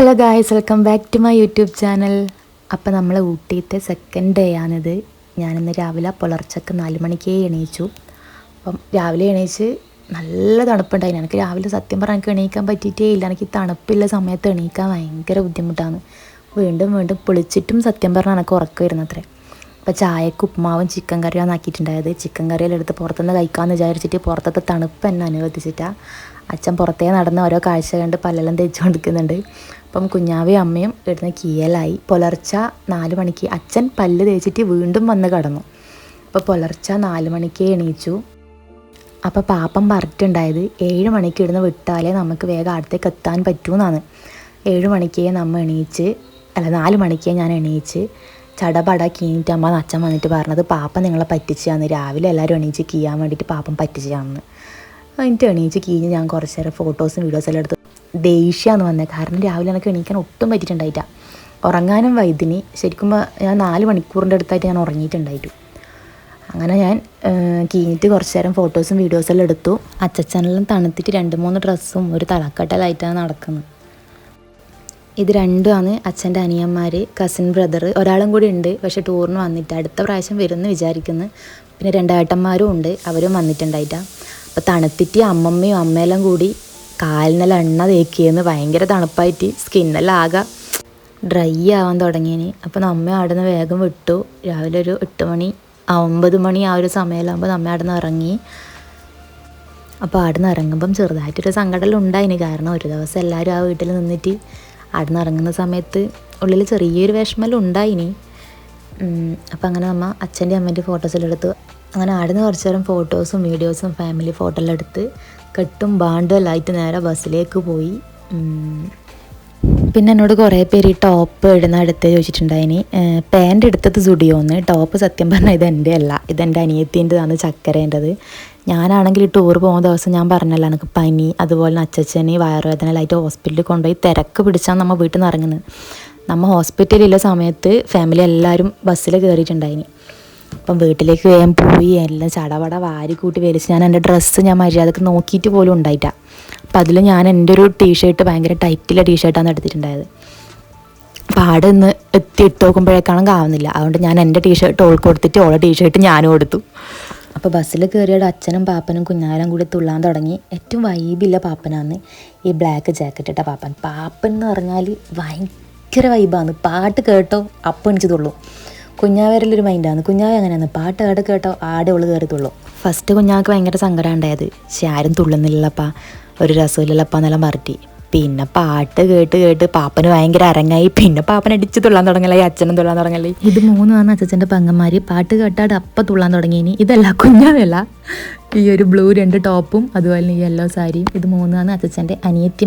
Hello guys welcome back to my YouTube channel അപ്പോൾ നമ്മൾ ഊട്ടിയിട്ട് second day ആണിത്. ഞാനിന്ന് രാവിലെ പുലർച്ചക്ക് നാല് മണിക്കേ എണീച്ചു. അപ്പം രാവിലെ എണീച്ച് നല്ല തണുപ്പുണ്ടായിരുന്നു എനിക്ക് രാവിലെ സത്യം പറഞ്ഞാൽ എനിക്ക് എണീക്കാൻ പറ്റിയിട്ടേ ഇല്ല. എനിക്ക് തണുപ്പില്ല സമയത്ത് എണീക്കാൻ ഭയങ്കര ബുദ്ധിമുട്ടാണ്. വീണ്ടും വീണ്ടും പൊളിച്ചിട്ടും സത്യം പറഞ്ഞാൽ എനിക്ക് ഉറക്കം വരുന്നത്രേ. അപ്പോൾ ചായക്ക് ഉപ്പുമാവും ചിക്കൻ കറിയാണ് ആക്കിയിട്ടുണ്ടായത് ചിക്കൻ കറിയിലെടുത്ത് പുറത്തുനിന്ന് കഴിക്കാമെന്ന് വിചാരിച്ചിട്ട് പുറത്തത്തെ തണുപ്പ് എന്നെ അനുവദിച്ചിട്ടാണ് അച്ഛൻ പുറത്തേ നടന്ന് ഓരോ കാഴ്ച കണ്ട് പല്ലെല്ലാം തേച്ച് കൊടുക്കുന്നുണ്ട് അപ്പം കുഞ്ഞാവയും അമ്മയും ഇടുന്ന കീയലായി പുലർച്ച നാല് മണിക്ക് അച്ഛൻ പല്ല് തേച്ചിട്ട് വീണ്ടും വന്ന് കടന്നു. അപ്പോൾ പുലർച്ച നാല് മണിക്ക് എണീച്ചു. അപ്പോൾ പാപ്പം പറഞ്ഞിട്ടുണ്ടായത് ഏഴ് മണിക്ക് ഇടുന്ന് വിട്ടാലേ നമുക്ക് വേഗം അടുത്തേക്ക് എത്താൻ പറ്റൂന്നാണ്. ഏഴ് മണിക്കേ നമ്മ എണീച്ച് അല്ല നാല് മണിക്കേ ഞാൻ എണീച്ച് ചടപട കീഞ്ഞിട്ട് അമ്മ അച്ഛൻ വന്നിട്ട് പറഞ്ഞത് പാപ്പ നിങ്ങളെ പറ്റിച്ചാന്ന് രാവിലെ എല്ലാവരും എണീച്ച് കീയാൻ വേണ്ടിയിട്ട് പാപ്പം പറ്റിച്ചാന്ന് എന്നിട്ട് എണീച്ച് കീഞ്ഞ് ഞാൻ കുറച്ച് നേരം ഫോട്ടോസും വീഡിയോസും എല്ലാം എടുത്തു. ദേഷ്യമാണ് വന്നത് കാരണം രാവിലെ എനിക്ക് എണീക്കാൻ ഒട്ടും പറ്റിയിട്ടുണ്ടായിട്ടില്ല ഉറങ്ങാനും വൈദ്യുതി ശരിക്കും ഞാൻ നാല് മണിക്കൂറിന്റെ അടുത്തായിട്ട് ഞാൻ ഉറങ്ങിയിട്ടുണ്ടായിട്ടു. അങ്ങനെ ഞാൻ കീഞ്ഞിട്ട് കുറച്ച് നേരം ഫോട്ടോസും വീഡിയോസും എല്ലാം എടുത്തു. അച്ചച്ചനെല്ലാം തണുത്തിട്ട് രണ്ട് മൂന്ന് ഡ്രസ്സും ഒരു തലക്കെട്ടലായിട്ടാണ് നടക്കുന്നത്. ഇത് രണ്ടുമാണ് അച്ഛന്റെ അനിയന്മാർ കസിൻ ബ്രദർ ഒരാളും കൂടി ഉണ്ട്. പക്ഷേ ടൂറിന് വന്നിട്ട് അടുത്ത പ്രാവശ്യം വരുമെന്ന് വിചാരിക്കുന്നു. പിന്നെ രണ്ടേട്ടന്മാരും ഉണ്ട്. അവരും വന്നിട്ടുണ്ടായിട്ടാ. അപ്പോൾ തണുത്തിട്ട് അമ്മമ്മയും അമ്മയെല്ലാം കൂടി കാലിനെല്ലാം എണ്ണ തേക്കിയെന്ന് ഭയങ്കര തണുപ്പായിട്ട് സ്കിന്നെല്ലാം ആകെ ഡ്രൈ ആവാൻ തുടങ്ങിയിന്. അപ്പോൾ നമ്മ അവിടെ നിന്ന് വേഗം വിട്ടു. രാവിലെ ഒരു എട്ട് മണി ഒമ്പത് മണി ആ ഒരു സമയമാകുമ്പോൾ നമ്മ അവിടെ നിന്ന് ഇറങ്ങി. അപ്പോൾ അവിടെ നിന്ന് ഇറങ്ങുമ്പം ചെറുതായിട്ടൊരു സങ്കടം ഉണ്ടായിന്. കാരണം ഒരു ദിവസം എല്ലാവരും ആ വീട്ടിൽ നിന്നിട്ട് അവിടെ നിന്ന് ഇറങ്ങുന്ന സമയത്ത് ഉള്ളിൽ ചെറിയൊരു വിഷമെല്ലാം ഉണ്ടായിനി. അപ്പം അങ്ങനെ നമ്മ അച്ഛന്റെ അമ്മേന്റെ ഫോട്ടോസെല്ലാം എടുത്തു അങ്ങനെ ആടുന്ന കുറച്ച് നേരം ഫോട്ടോസും വീഡിയോസും ഫാമിലി ഫോട്ടോ എല്ലാം എടുത്ത് കെട്ടും ബാണ്ടും എല്ലാം ആയിട്ട് നേരെ ബസ്സിലേക്ക് പോയി. പിന്നെ എന്നോട് കുറേ പേര് ഈ ടോപ്പ് ഇടുന്ന അടുത്ത് ചോദിച്ചിട്ടുണ്ടായിനി. പാന്റ് എടുത്തത് സുഡിയോന്ന്. ടോപ്പ് സത്യം പറഞ്ഞാൽ ഇത് എന്റെ അല്ല. ഇതെന്റെ അനിയത്തിന്റെതാണ് ചക്കരേന്റെത് ഞാനാണെങ്കിൽ ഈ ടൂർ പോകുന്ന ദിവസം ഞാൻ പറഞ്ഞല്ലോ എനിക്ക് പനി അതുപോലെ അച്ചച്ചന് വയറുവേദനയിലായിട്ട് ഹോസ്പിറ്റലിൽ കൊണ്ടുപോയി തിരക്ക് പിടിച്ചാണ് നമ്മൾ വീട്ടിൽ നിന്ന് ഇറങ്ങുന്നത് നമ്മൾ ഹോസ്പിറ്റലിലുള്ള സമയത്ത് ഫാമിലി എല്ലാവരും ബസ്സിൽ കയറിയിട്ടുണ്ടായിനി അപ്പം വീട്ടിലേക്ക് വേഗം പോയി എല്ലാം ചടപട വാരി കൂട്ടി വലിച്ച് ഞാൻ എന്റെ ഡ്രസ്സ് ഞാൻ മര്യാദയ്ക്ക് നോക്കിയിട്ട് പോലും ഉണ്ടായിട്ട അപ്പം അതിൽ ഞാൻ എന്റെ ഒരു ടീഷർട്ട് ഭയങ്കര ടൈറ്റിലെ ടീഷർട്ടാണ് എടുത്തിട്ടുണ്ടായത്. അവിടെ നിന്ന് എത്തി ഇട്ട് നോക്കുമ്പോഴേക്കാളും കാണുന്നില്ല അതുകൊണ്ട് ഞാൻ എന്റെ ടീഷർട്ട് ഓൾക്ക് കൊടുത്തിട്ട് ഓളെ ടീഷർട്ട് ഞാനും കൊടുത്തു അപ്പോൾ ബസ്സിൽ കയറിയോട് അച്ഛനും പാപ്പനും കുഞ്ഞാലും കൂടി തുള്ളാൻ തുടങ്ങി. ഏറ്റവും വൈബില്ല പാപ്പനാന്ന് ഈ ബ്ലാക്ക് ജാക്കറ്റ് ഇട്ട പാപ്പൻ. പാപ്പൻ എന്ന് പറഞ്ഞാൽ ഭയങ്കര വൈബാണ് പാട്ട് കേട്ടോ അപ്പം എണിച്ച് തുള്ളൂ കുഞ്ഞാവരലൊരു മൈൻഡാണ്. കുഞ്ഞാവ അങ്ങനെയാണ്. പാട്ട് കേട്ട് കേട്ടോ ആടെ ഉള്ളു കയറത്തുള്ളൂ ഫസ്റ്റ് കുഞ്ഞാക്ക് ഭയങ്കര സങ്കടം ഉണ്ടായത് പക്ഷെ ആരും തുള്ളുന്നില്ലപ്പാ ഒരു രസമില്ലപ്പാ എന്നെല്ലാം പറഞ്ഞിട്ട് പിന്നെ പാട്ട് കേട്ട് കേട്ട് പാപ്പന് ഭയങ്കര അരങ്ങായി. പിന്നെ പാപ്പൻ അടിച്ച് തുള്ളാൻ തുടങ്ങലായി അച്ഛനും തുള്ളാൻ തുടങ്ങലായി ഇത് മൂന്ന് മൂന്നാണ് അച്ഛന്റെ പെങ്ങന്മാര് പാട്ട് കേട്ടാട് അപ്പ തുള്ളാൻ തുടങ്ങിയിനി ഇതല്ല കുഞ്ഞാവല്ല ഈ ഒരു ബ്ലൂ രണ്ട് ടോപ്പും അതുപോലെ ഈ യെല്ലോ സാരിയും. ഇത് മൂന്നാണ് അച്ഛന്റെ അനിയത്തി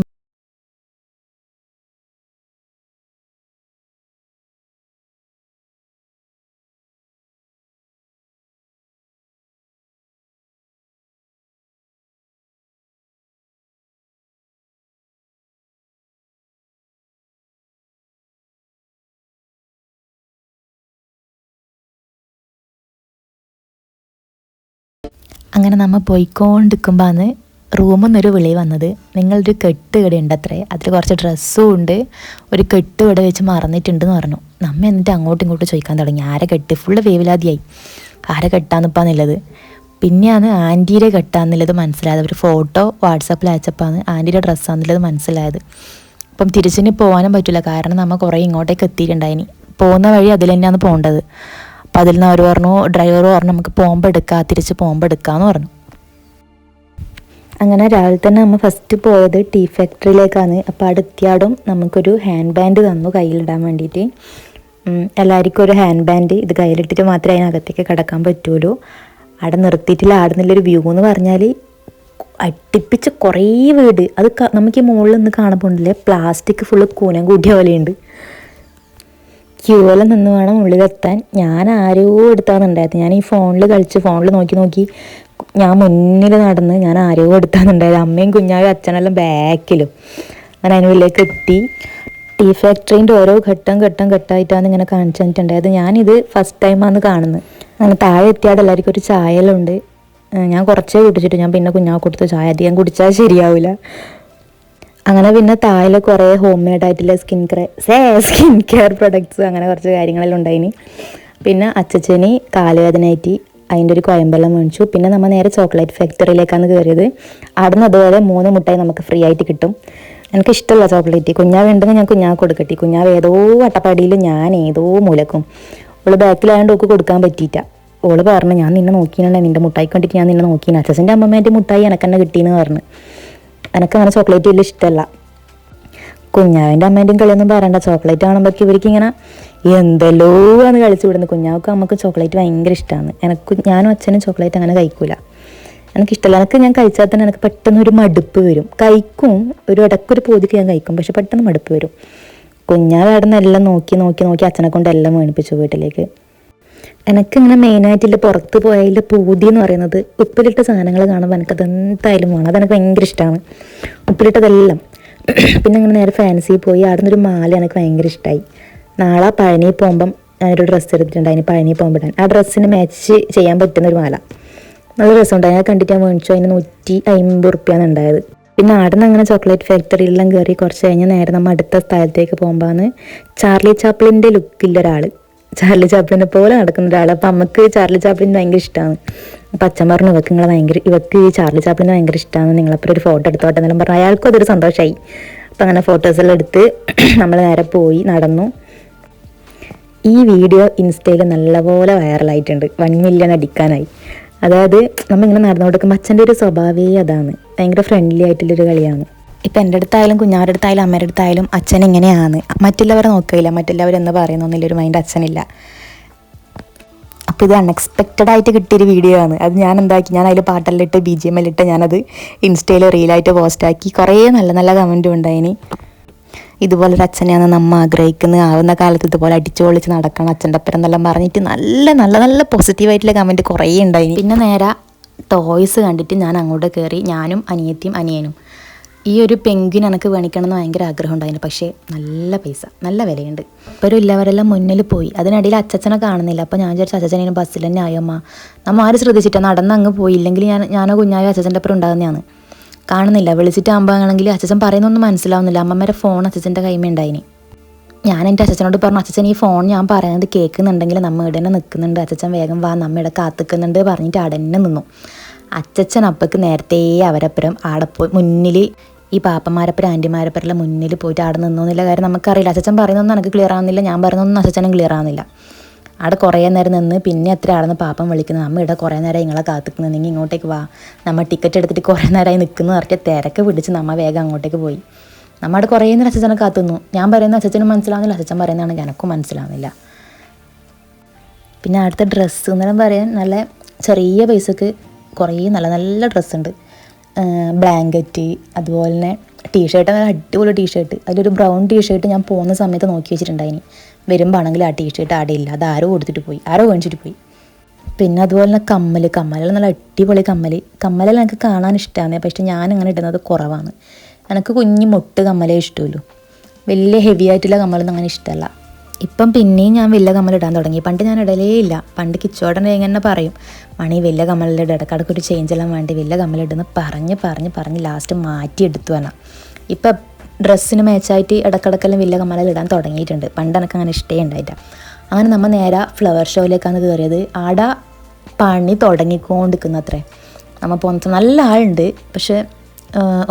അങ്ങനെ നമ്മൾ പോയിക്കൊണ്ടിരിക്കുമ്പോഴാണ് റൂമിൽ നിന്നൊരു വിളി വന്നത്. നിങ്ങളൊരു കെട്ട് ഇവിടെ ഉണ്ട് അത്രേ അതിൽ കുറച്ച് ഡ്രസ്സും ഉണ്ട്. ഒരു കെട്ട് ഇവിടെ വെച്ച് മറന്നിട്ടുണ്ടെന്ന് പറഞ്ഞു. നമ്മ എന്നിട്ട് അങ്ങോട്ടും ഇങ്ങോട്ടും ചോദിക്കാൻ തുടങ്ങി. ആരെ കെട്ട്? ഫുള്ള് വേവിലാതിയായി. ആരെ കെട്ടാന്നിപ്പാന്നുള്ളത്? പിന്നെയാണ് ആന്റീരെ കെട്ടാന്നുള്ളത് മനസ്സിലായത്. ഒരു ഫോട്ടോ വാട്സാപ്പിൽ അയച്ചപ്പോഴാണ് ആന്റിയുടെ ഡ്രസ്സാന്നുള്ളത് മനസ്സിലായത്. അപ്പം തിരിച്ചിന് പോകാനും പറ്റില്ല കാരണം നമ്മൾ കുറേ ഇങ്ങോട്ടേക്ക് എത്തിയിട്ടുണ്ടായിനി. പോകുന്ന വഴി അതിൽ തന്നെയാണ് പോകേണ്ടത് അപ്പം അതിൽ നിന്ന് അവർ പറഞ്ഞു ഡ്രൈവർ പറഞ്ഞു നമുക്ക് പോകുമ്പോൾ തിരിച്ച് പോകുമ്പോൾ എടുക്കാമെന്ന് പറഞ്ഞു. അങ്ങനെ രാവിലെ തന്നെ നമ്മൾ ഫസ്റ്റ് പോയത് ടീ ഫാക്ടറിയിലേക്കാണ്. അപ്പോൾ അടുത്തയാടും നമുക്കൊരു ഹാൻഡ് ബാൻഡ് തന്നു കയ്യിലിടാൻ വേണ്ടിയിട്ട്. എല്ലാവർക്കും ഒരു ഹാൻഡ് ബാൻഡ് ഇത് കയ്യിലിട്ടിട്ട് മാത്രമേ അതിനകത്തേക്ക് കിടക്കാൻ പറ്റുള്ളൂ. അവിടെ നിർത്തിയിട്ടില്ല ആടുന്നുള്ളൊരു വ്യൂ എന്ന് പറഞ്ഞാൽ അട്ടിപ്പിച്ച കുറേ വീട്. അത് നമുക്ക് ഈ മുകളിൽ നിന്ന് കാണുമ്പോണ്ടല്ലേ പ്ലാസ്റ്റിക് ഫുള്ള് കൂനം കൂട്ടിയ പോലെയുണ്ട്. ക്യൂവിൽ നിന്ന് വേണം ഉള്ളിലെത്താൻ. ഞാൻ ആരോ എടുത്താന്നുണ്ടായത് ഞാൻ ഈ ഫോണിൽ കളിച്ച് ഫോണിൽ നോക്കി നോക്കി ഞാൻ മുന്നിൽ നടന്ന് ഞാൻ ആരോ എടുത്താന്നുണ്ടായത് അമ്മയും കുഞ്ഞാവും അച്ഛനെല്ലാം ബാക്കിലും. അങ്ങനെ അതിനുള്ളിലേക്ക് എത്തി. ടീ ഫാക്ടറീന്റെ ഓരോ ഘട്ടം ഘട്ടം ഘട്ടമായിട്ടാണ് ഇങ്ങനെ കാണിച്ചു തന്നിട്ടുണ്ടായത്. ഞാനിത് ഫസ്റ്റ് ടൈമാണ് കാണുന്നത്. അങ്ങനെ താഴെ എത്തിയാൽ എല്ലാവർക്കും ഒരു ചായലുണ്ട്. ഞാൻ കുറച്ചേ കുടിച്ചിട്ട് ഞാൻ പിന്നെ കുഞ്ഞാവ് കൊടുത്ത ചായ അധികം കുടിച്ചാൽ ശരിയാവില്ല അങ്ങനെ പിന്നെ താഴെ കുറേ ഹോം മെയ്ഡ് ആയിട്ടുള്ള skin care skin care products അങ്ങനെ കുറച്ച് കാര്യങ്ങളെല്ലാം ഉണ്ടായിന്. പിന്നെ അച്ചച്ചന് കാലുവേദനയായിട്ട് അതിന്റെ ഒരു കോയമ്പെല്ലാം മേടിച്ചു. പിന്നെ നമ്മൾ നേരെ ചോക്ലേറ്റ് ഫാക്ടറിയിലേക്കാണ് കയറിയത് അവിടെ നിന്ന് അതുപോലെ മൂന്ന് മുട്ടായി നമുക്ക് ഫ്രീ ആയിട്ട് കിട്ടും. എനിക്ക് ഇഷ്ടമുള്ള ചോക്ലേറ്റ് കുഞ്ഞാവ് ഉണ്ടെങ്കിൽ ഞാൻ കുഞ്ഞാവ് കൊടുക്കട്ടെ. കുഞ്ഞാവ് ഏതോ അട്ടപ്പാടിയിൽ ഞാൻ ഏതോ മൂലക്കും. ഓൾ ബാക്കിലായതുകൊണ്ട് ഓക്ക് കൊടുക്കാൻ പറ്റിയിട്ട ഓൾ പറഞ്ഞു ഞാൻ നിന്നെ നോക്കിയാണ് നിന്റെ മുട്ടായി കണ്ടിട്ട് ഞാൻ നിന്നെ നോക്കിയാണ് അച്ഛന്റെ അമ്മമ്മേന്റെ മുട്ടായി എനക്കെന്നെ കിട്ടിയെന്ന് പറഞ്ഞു. എനക്ക് അങ്ങനെ ചോക്ലേറ്റ് വലിയ ഇഷ്ടമല്ല. കുഞ്ഞാവിന്റെ അമ്മേന്റെയും കളിയൊന്നും പറയണ്ട. ചോക്ലേറ്റ് കാണുമ്പോൾ ഇവർക്ക് ഇങ്ങനെ എന്തെല്ലോ ആണ് കളിച്ചു വിടുന്നത്. കുഞ്ഞാവർക്ക് അമ്മയ്ക്ക് ചോക്ലേറ്റ് ഭയങ്കര ഇഷ്ടമാണ് എനിക്ക് ഞാനും അച്ഛനും ചോക്ലേറ്റ് അങ്ങനെ കഴിക്കൂല. എനിക്കിഷ്ടമല്ല എനിക്ക് ഞാൻ കഴിച്ചാൽ തന്നെ എനിക്ക് പെട്ടെന്ന് ഒരു മടുപ്പ് വരും. കഴിക്കും. ഒരു ഇടയ്ക്കൊരു പോതിക്ക് ഞാൻ കഴിക്കും. പക്ഷെ പെട്ടെന്ന് മടുപ്പ് വരും. കുഞ്ഞാവ് അവിടെ നിന്ന് എല്ലാം നോക്കി നോക്കി നോക്കി അച്ഛനെ കൊണ്ട് എല്ലാം മേണിപ്പിച്ചു വീട്ടിലേക്ക്. എനിക്കിങ്ങനെ മെയിനായിട്ടുള്ള പുറത്ത് പോയതിൽ പൂതി എന്ന് പറയുന്നത് ഉപ്പിലിട്ട സാധനങ്ങൾ കാണുമ്പോൾ എനിക്കത് എന്തായാലും വേണം. അതെനിക്ക് ഭയങ്കര ഇഷ്ടമാണ് ഉപ്പിലിട്ടതെല്ലാം. പിന്നെ ഇങ്ങനെ നേരെ ഫാൻസി പോയി അവിടെ നിന്നൊരു മാല എനിക്ക് ഭയങ്കര ഇഷ്ടമായി നാളെ പഴനി പോകുമ്പം ഞാനൊരു ഡ്രസ്സ് എടുത്തിട്ടുണ്ട് അതിന് പഴനി പോകുമ്പോൾ ആ ഡ്രസ്സിന് മാച്ച് ചെയ്യാൻ പറ്റുന്ന ഒരു മാല. നല്ല രസമുണ്ട് അതിനെ കണ്ടിട്ട് ഞാൻ മേടിച്ചു. അതിന് നൂറ്റി അമ്പത് റുപ്യാണ് ഉണ്ടായത്. പിന്നെ അവിടെ നിന്ന് അങ്ങനെ ചോക്ലേറ്റ് ഫാക്ടറിയിലെല്ലാം കയറി കുറച്ച് കഴിഞ്ഞ് നേരെ നമ്മൾ അടുത്ത സ്ഥലത്തേക്ക് പോകുമ്പോഴാണ് ചാർലി ചാപ്പിളിന്റെ ലുക്കില്ല ഒരാൾ ചാർലി ചാപ്ലിനെ പോലെ നടക്കുന്ന ഒരാളാണ് അപ്പം നമുക്ക് ചാർലി ചാപ്ലിൻ ഭയങ്കര ഇഷ്ടമാണ് അപ്പം അച്ഛൻ പറഞ്ഞു ഇവക്ക് നിങ്ങളെ ഭയങ്കര ഇവക്ക് ഈ ചാർലി ചാപ്ലിനെ ഭയങ്കര ഇഷ്ടമാണ് നിങ്ങളപ്പോൾ ഒരു ഫോട്ടോ എടുത്തോട്ടെ എന്നെല്ലാം പറഞ്ഞു. അയാൾക്കും അതൊരു സന്തോഷമായി അപ്പം അങ്ങനെ ഫോട്ടോസ് ഫോട്ടോസെല്ലാം എടുത്ത് നമ്മൾ നേരെ പോയി നടന്നു. ഈ വീഡിയോ ഇൻസ്റ്റയിൽ നല്ലപോലെ വൈറലായിട്ടുണ്ട്. വൺ മില്യൺ അടിക്കാനായി. അതായത് നമ്മൾ ഇങ്ങനെ നടന്നു കൊടുക്കുമ്പോൾ അച്ഛന്റെ ഒരു സ്വഭാവേ അതാണ്. ഭയങ്കര ഫ്രണ്ട്ലി ആയിട്ടുള്ളൊരു കളിയാണ്. ഇപ്പം എന്റെ അടുത്തായാലും കുഞ്ഞാരുടെ അടുത്തായാലും അമ്മയുടെ അടുത്തായാലും അച്ഛൻ ഇങ്ങനെയാണ്. മറ്റുള്ളവരെ നോക്കില്ല മറ്റുള്ളവർ എന്ന് പറയുന്നൊന്നുമില്ലൊരു മൈൻഡ് അച്ഛനില്ല. അപ്പോൾ ഇത് അൺഎക്സ്പെക്റ്റഡ് ആയിട്ട് കിട്ടിയൊരു വീഡിയോ ആണ്. അത് ഞാൻ എന്താക്കി? ഞാൻ അതിൽ പാട്ടെല്ലാം ഇട്ട് ബി ജി എം ഇട്ട് ഞാനത് ഇൻസ്റ്റയിൽ റീലായിട്ട് പോസ്റ്റാക്കി കുറേ നല്ല നല്ല കമന്റും ഉണ്ടായിനി. ഇതുപോലൊരു അച്ഛനെയാണ് നമ്മൾ ആഗ്രഹിക്കുന്നത് ആവുന്ന കാലത്ത് ഇതുപോലെ അടിച്ചു പൊളിച്ച് നടക്കണം. അച്ഛന്റെ അപ്പുറം എന്നെല്ലാം പറഞ്ഞിട്ട് നല്ല നല്ല നല്ല പോസിറ്റീവായിട്ടുള്ള കമന്റ് കുറേ ഉണ്ടായി പിന്നെ നേരെ ടോയ്സ് കണ്ടിട്ട് ഞാൻ അങ്ങോട്ട് കയറി ഞാനും അനിയത്തിയും അനിയനും. ഈ ഒരു പെൻഗ്വിൻ എനിക്ക് മേടിക്കണം എന്ന് ഭയങ്കര ആഗ്രഹം ഉണ്ടായിരുന്നു പക്ഷേ നല്ല പൈസ നല്ല വിലയുണ്ട്. ഇപ്പോൾ ഒരു ഇല്ലവരെല്ലാം മുന്നിൽ പോയി. അതിനിടയിൽ അച്ഛനെ കാണുന്നില്ല. അപ്പോൾ ഞാൻ വിചാരിച്ചു അച്ഛനെ ബസ്സിൽ തന്നെ ആയമ്മ നമ്മൾ ആരും ശ്രദ്ധിച്ചിട്ടാണ് നടന്ന് അങ്ങ് പോയി. ഇല്ലെങ്കിൽ ഞാൻ ഞാനോ കുഞ്ഞായോ അച്ഛന്റെ അപ്പുറം ഉണ്ടാകുന്നതാണ്. കാണുന്നില്ല. വിളിച്ചിട്ടാകുമ്പോൾ ആണെങ്കിൽ അച്ഛൻ പറയുന്നൊന്നും മനസ്സിലാവുന്നില്ല. അമ്മമ്മേരെ ഫോൺ അച്ഛന്റെ കൈമേ ഉണ്ടായിനി. ഞാൻ എന്റെ അച്ഛനോട് പറഞ്ഞു അച്ഛൻ ഈ ഫോൺ ഞാൻ പറയുന്നത് കേൾക്കുന്നുണ്ടെങ്കിൽ നമ്മൾ ഇവിടെ തന്നെ നിൽക്കുന്നുണ്ട്. അച്ഛൻ വേഗം വാ. നമ്മ ഇവിടെ കാത്തിക്കുന്നുണ്ട് പറഞ്ഞിട്ട് അവിടെ തന്നെ നിന്നു. അച്ഛൻ അപ്പക്ക് നേരത്തെ അവരപ്പുറം ആടെ പോയി മുന്നിൽ ഈ പാപ്പന്മാരപ്പുറം ആന്റിമാരപ്പുറം മുന്നിൽ പോയിട്ട് അവിടെ നിന്നൊന്നുമില്ല കാര്യം നമുക്കറിയില്ല. അച്ഛൻ പറയുന്നൊന്നും എനിക്ക് ക്ലിയർ ആവുന്നില്ല. ഞാൻ പറയുന്നൊന്നും അച്ഛനും ക്ലിയർ ആവുന്നില്ല. അവിടെ കുറേ നേരം നിന്ന് പിന്നെ എത്ര ആടെന്ന് പാപ്പം വിളിക്കുന്നത്. അമ്മ ഇവിടെ കുറേ നേരം നിങ്ങളെ കാത്തിക്കുന്നത് നിങ്ങൾ ഇങ്ങോട്ടേക്ക് വാ. നമ്മൾ ടിക്കറ്റ് എടുത്തിട്ട് കുറേ നേരമായി നിൽക്കുന്നു പറഞ്ഞിട്ട് തിരക്ക് പിടിച്ച് നമ്മ വേഗം അങ്ങോട്ടേക്ക് പോയി. നമ്മൾ അവിടെ കുറേ നേരം അച്ഛനെ കാത്തുന്നു. ഞാൻ പറയുന്ന അച്ഛനും മനസ്സിലാവുന്നില്ല. അച്ഛൻ പറയുന്നതാണ് എനിക്കും മനസ്സിലാവുന്നില്ല. പിന്നെ അടുത്ത ഡ്രസ്സ് എന്നെല്ലാം പറയാൻ നല്ല ചെറിയ പൈസക്ക് കുറേ നല്ല നല്ല ഡ്രസ്സുണ്ട് ബ്ലാങ്കറ്റ് അതുപോലെ തന്നെ ടീഷർട്ട് നല്ല അടിപൊളി ടീഷർട്ട് അതിലൊരു ബ്രൗൺ ടീഷർട്ട് ഞാൻ പോകുന്ന സമയത്ത് നോക്കി വെച്ചിട്ടുണ്ടായിനി. വരുമ്പോഴാണെങ്കിൽ ആ ടീഷർട്ട് ആടെ ഇല്ല. അത് ആരോ കൊടുത്തിട്ട് പോയി. ആരോ മേടിച്ചിട്ട് പോയി. പിന്നെ അതുപോലെ തന്നെ കമ്മൽ കമ്മലെല്ലാം നല്ല അടിപൊളി കമ്മൽ കമ്മലെല്ലാം എനിക്ക് കാണാൻ ഇഷ്ടമാണ് പക്ഷേ ഞാൻ അങ്ങനെ ഇടുന്നത് കുറവാണ്. എനിക്ക് കുഞ്ഞു മൊട്ട് കമ്മലേ ഇഷ്ടമല്ലോ വലിയ ഹെവി ആയിട്ടുള്ള കമ്മലൊന്നും അങ്ങനെ ഇഷ്ടമല്ല ഇപ്പം പിന്നെയും ഞാൻ വലിയ കമ്മലിടാൻ തുടങ്ങി. പണ്ട് ഞാൻ ഇടലേ ഇല്ല. പണ്ട് കിച്ചോടനെ എങ്ങനെ പറയും മണി വലിയ കമ്മലിന്റെ ഇടക്കിടക്ക് ഒരു ചേഞ്ച് എല്ലാം വേണ്ടി വലിയ കമ്മലിടുന്ന് പറഞ്ഞ് പറഞ്ഞ് പറഞ്ഞ് ലാസ്റ്റ് മാറ്റി എടുത്തു എന്നാ. ഇപ്പം ഡ്രസ്സിന് മാച്ചായിട്ട് ഇടക്കിടക്കെല്ലാം വലിയ കമ്മലിടാൻ തുടങ്ങിയിട്ടുണ്ട്. പണ്ട് എനിക്ക് അങ്ങനെ ഇഷ്ടേ ഉണ്ടായിട്ടാ അങ്ങനെ നമ്മൾ നേരെ ഫ്ലവർ ഷോയിലേക്കാണ് കയറിയത് ആട പണി തുടങ്ങിക്കൊണ്ടിരിക്കുന്ന അത്രേ നമ്മൾ പോകുന്ന നല്ല ആളുണ്ട്. പക്ഷേ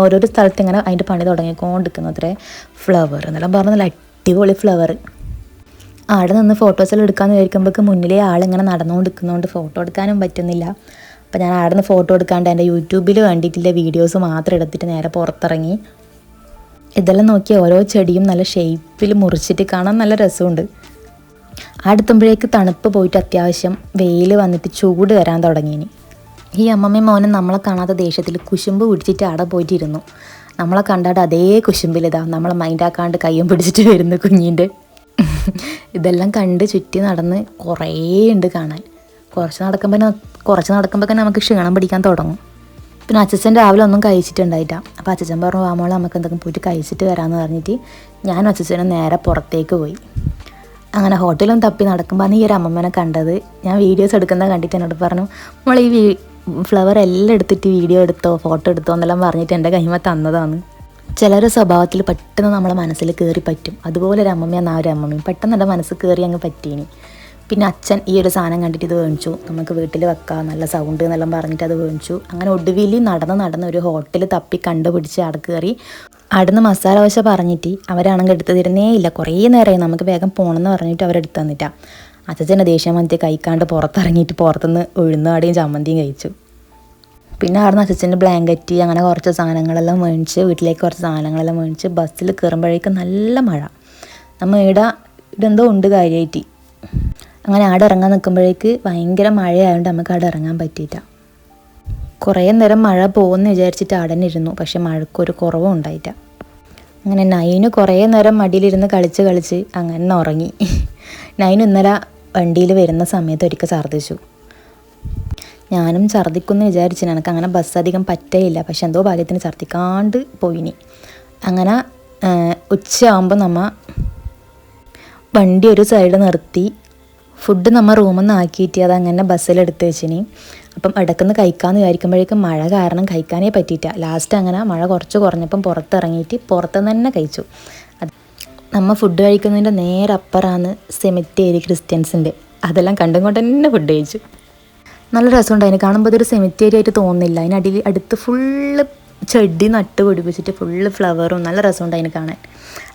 ഓരോരോ സ്ഥലത്ത് ഇങ്ങനെ അതിന്റെ പണി തുടങ്ങിക്കൊണ്ടിരിക്കുന്ന അത്രേ ഫ്ലവർ എന്നെല്ലാം പറഞ്ഞ നല്ല അടിപൊളി ഫ്ലവർ അവിടെ നിന്ന് ഫോട്ടോസെല്ലാം എടുക്കാമെന്ന് വിചാരിക്കുമ്പോഴേക്ക് മുന്നിലെ ആളിങ്ങനെ നടന്നുകൊണ്ടിരിക്കുന്നതുകൊണ്ട് ഫോട്ടോ എടുക്കാനും പറ്റുന്നില്ല. അപ്പോൾ ഞാൻ അവിടെ നിന്ന് ഫോട്ടോ എടുക്കാണ്ട് എന്റെ യൂട്യൂബിൽ വേണ്ടിയിട്ടുള്ള വീഡിയോസ് മാത്രം എടുത്തിട്ട് നേരെ പുറത്തിറങ്ങി. ഇതെല്ലാം നോക്കി ഓരോ ചെടിയും നല്ല ഷേപ്പിൽ മുറിച്ചിട്ട് കാണാൻ നല്ല രസമുണ്ട്. അടുത്തുമ്പോഴേക്ക് തണുപ്പ് പോയിട്ട് അത്യാവശ്യം വെയിൽ വന്നിട്ട് ചൂട് വരാൻ തുടങ്ങിയിനി. ഈ അമ്മമ്മയും മോനും നമ്മളെ കാണാത്ത ദേഷ്യത്തിൽ കുശുമ്പ് പിടിച്ചിട്ട് അവിടെ പോയിട്ടിരുന്നു. നമ്മളെ കണ്ടാട് അതേ കുശുമ്പിലിതാ നമ്മളെ മൈൻഡാക്കാണ്ട് കയ്യും പിടിച്ചിട്ട് വരുന്നു കുഞ്ഞിന്റെ. ഇതെല്ലാം കണ്ട് ചുറ്റി നടന്ന് കുറേ ഉണ്ട് കാണാൻ. കുറച്ച് നടക്കുമ്പോൾ കുറച്ച് നടക്കുമ്പോൾ നമുക്ക് ക്ഷീണം പിടിക്കാൻ തുടങ്ങും. പിന്നെ അച്ഛൻ രാവിലെ ഒന്നും കഴിച്ചിട്ടുണ്ടായില്ല. അപ്പോൾ അച്ഛൻ പറഞ്ഞു വാമോൾ നമുക്ക് എന്തെങ്കിലും പോയിട്ട് കഴിച്ചിട്ട് വരാമെന്ന് പറഞ്ഞിട്ട് ഞാനും അച്ഛനും നേരെ പുറത്തേക്ക് പോയി. അങ്ങനെ ഹോട്ടലും തപ്പി നടക്കുമ്പോൾ ഈ ഒരു അമ്മമ്മനെ കണ്ടത് ഞാൻ വീഡിയോസ് എടുക്കുന്നത് കണ്ടിട്ട് എന്നോട് പറഞ്ഞു മോളെ ഈ ഫ്ലവർ എല്ലാം എടുത്തിട്ട് വീഡിയോ എടുത്തോ ഫോട്ടോ എടുത്തോ എന്നെല്ലാം പറഞ്ഞിട്ട് എന്റെ കൈമ തന്നതാണ് ചിലരുടെ സ്വഭാവത്തിൽ പെട്ടെന്ന് നമ്മളെ മനസ്സിൽ കയറി പറ്റും. അതുപോലെ ഒരു അമ്മമ്മ ആ ഒരു അമ്മമ്മയും. പെട്ടെന്ന് എന്റെ മനസ്സിൽ കയറി അങ്ങ് പറ്റീനി. പിന്നെ അച്ഛൻ ഈ ഒരു സാധനം കണ്ടിട്ട് ഇത് മേടിച്ചു നമുക്ക് വീട്ടിൽ വെക്കാം നല്ല സൗണ്ട് എന്നെല്ലാം പറഞ്ഞിട്ട് അത് മേടിച്ചു അങ്ങനെ ഒടുവിൽ നടന്ന് നടന്ന് ഒരു ഹോട്ടൽ തപ്പി കണ്ടുപിടിച്ച് അവിടെ കയറി. അവിടുന്ന് മസാല ദോശ പറഞ്ഞിട്ട് അവരാണെങ്കിൽ എടുത്ത് തരുന്നേ ഇല്ല. കുറേ നേരമായി നമുക്ക് വേഗം പോകണമെന്ന് പറഞ്ഞിട്ട് അവരെടുത്ത് തന്നിട്ടാണ് അച്ഛന്റെ ദേഷ്യം വന്നിട്ട് കഴിക്കാണ്ട് പുറത്തിറങ്ങിയിട്ട് പുറത്തുനിന്ന് ഉഴുന്നാടിയും ചമ്മന്തിയും കഴിച്ചു. പിന്നെ അവിടുന്ന് അച്ഛന്റെ ബ്ലാങ്കറ്റ് അങ്ങനെ കുറച്ച് സാധനങ്ങളെല്ലാം മേടിച്ച് വീട്ടിലേക്ക് കുറച്ച് സാധനങ്ങളെല്ലാം മേടിച്ച് ബസ്സിൽ കയറുമ്പോഴേക്കും നല്ല മഴ. നമ്മൾ ഇവിടെ ഇതെന്തോ ഉണ്ട് കാര്യമായിട്ട് അങ്ങനെ അവിടെ ഇറങ്ങാൻ നിൽക്കുമ്പോഴേക്ക് ഭയങ്കര മഴയായതുകൊണ്ട് നമുക്ക് അവിടെ ഇറങ്ങാൻ പറ്റിയില്ല. കുറേ നേരം മഴ പോകുമെന്ന് വിചാരിച്ചിട്ട് അവിടെ തന്നെ ഇരുന്നു പക്ഷെ മഴക്കൊരു കുറവും ഉണ്ടായില്ല. അങ്ങനെ നൈന് കുറേ നേരം മടിയിലിരുന്ന് കളിച്ച് കളിച്ച് അങ്ങനെ ഉറങ്ങി. നൈൻ ഇന്നലെ വണ്ടിയിൽ വരുന്ന സമയത്ത് ഒരിക്കൽ ഛർദ്ദിച്ചു. ഞാനും ഛർദ്ദിക്കുമെന്ന് വിചാരിച്ചു എനിക്ക് അങ്ങനെ ബസ് അധികം പറ്റേയില്ല. പക്ഷെ എന്തോ ഭാഗ്യത്തിന് ഛർദ്ദിക്കാണ്ട് പോയിനി. അങ്ങനെ ഉച്ചയാകുമ്പോൾ നമ്മ വണ്ടി ഒരു സൈഡ് നിർത്തി. ഫുഡ് നമ്മൾ റൂമിൽ നിന്ന് ആക്കിയിട്ട് അത് അങ്ങനെ ബസ്സിലെടുത്ത് വെച്ചിനി. അപ്പം ഇടക്കുന്ന് കഴിക്കാമെന്ന് വിചാരിക്കുമ്പോഴേക്കും മഴ കാരണം കഴിക്കാനേ പറ്റിയിട്ട ലാസ്റ്റ് അങ്ങനെ മഴ കുറച്ച് കുറഞ്ഞപ്പം പുറത്തിറങ്ങിയിട്ട് പുറത്തുനിന്ന് തന്നെ കഴിച്ചു. നമ്മൾ ഫുഡ് കഴിക്കുന്നതിന്റെ നേരെ അപ്പുറമാണ് സെമിത്തേരി ക്രിസ്ത്യൻസിന്റെ അതെല്ലാം കണ്ടും കൊണ്ട് തന്നെ ഫുഡ് കഴിച്ചു. നല്ല രസമുണ്ട്. അതിനെ കാണുമ്പോൾ അതൊരു സെമിത്തേരി ആയിട്ട് തോന്നുന്നില്ല അതിനടിയിൽ അടുത്ത് ഫുള്ള് ചെടി നട്ട് പിടിപ്പിച്ചിട്ട് ഫുള്ള് ഫ്ലവറും നല്ല രസമുണ്ട് അതിന് കാണാൻ.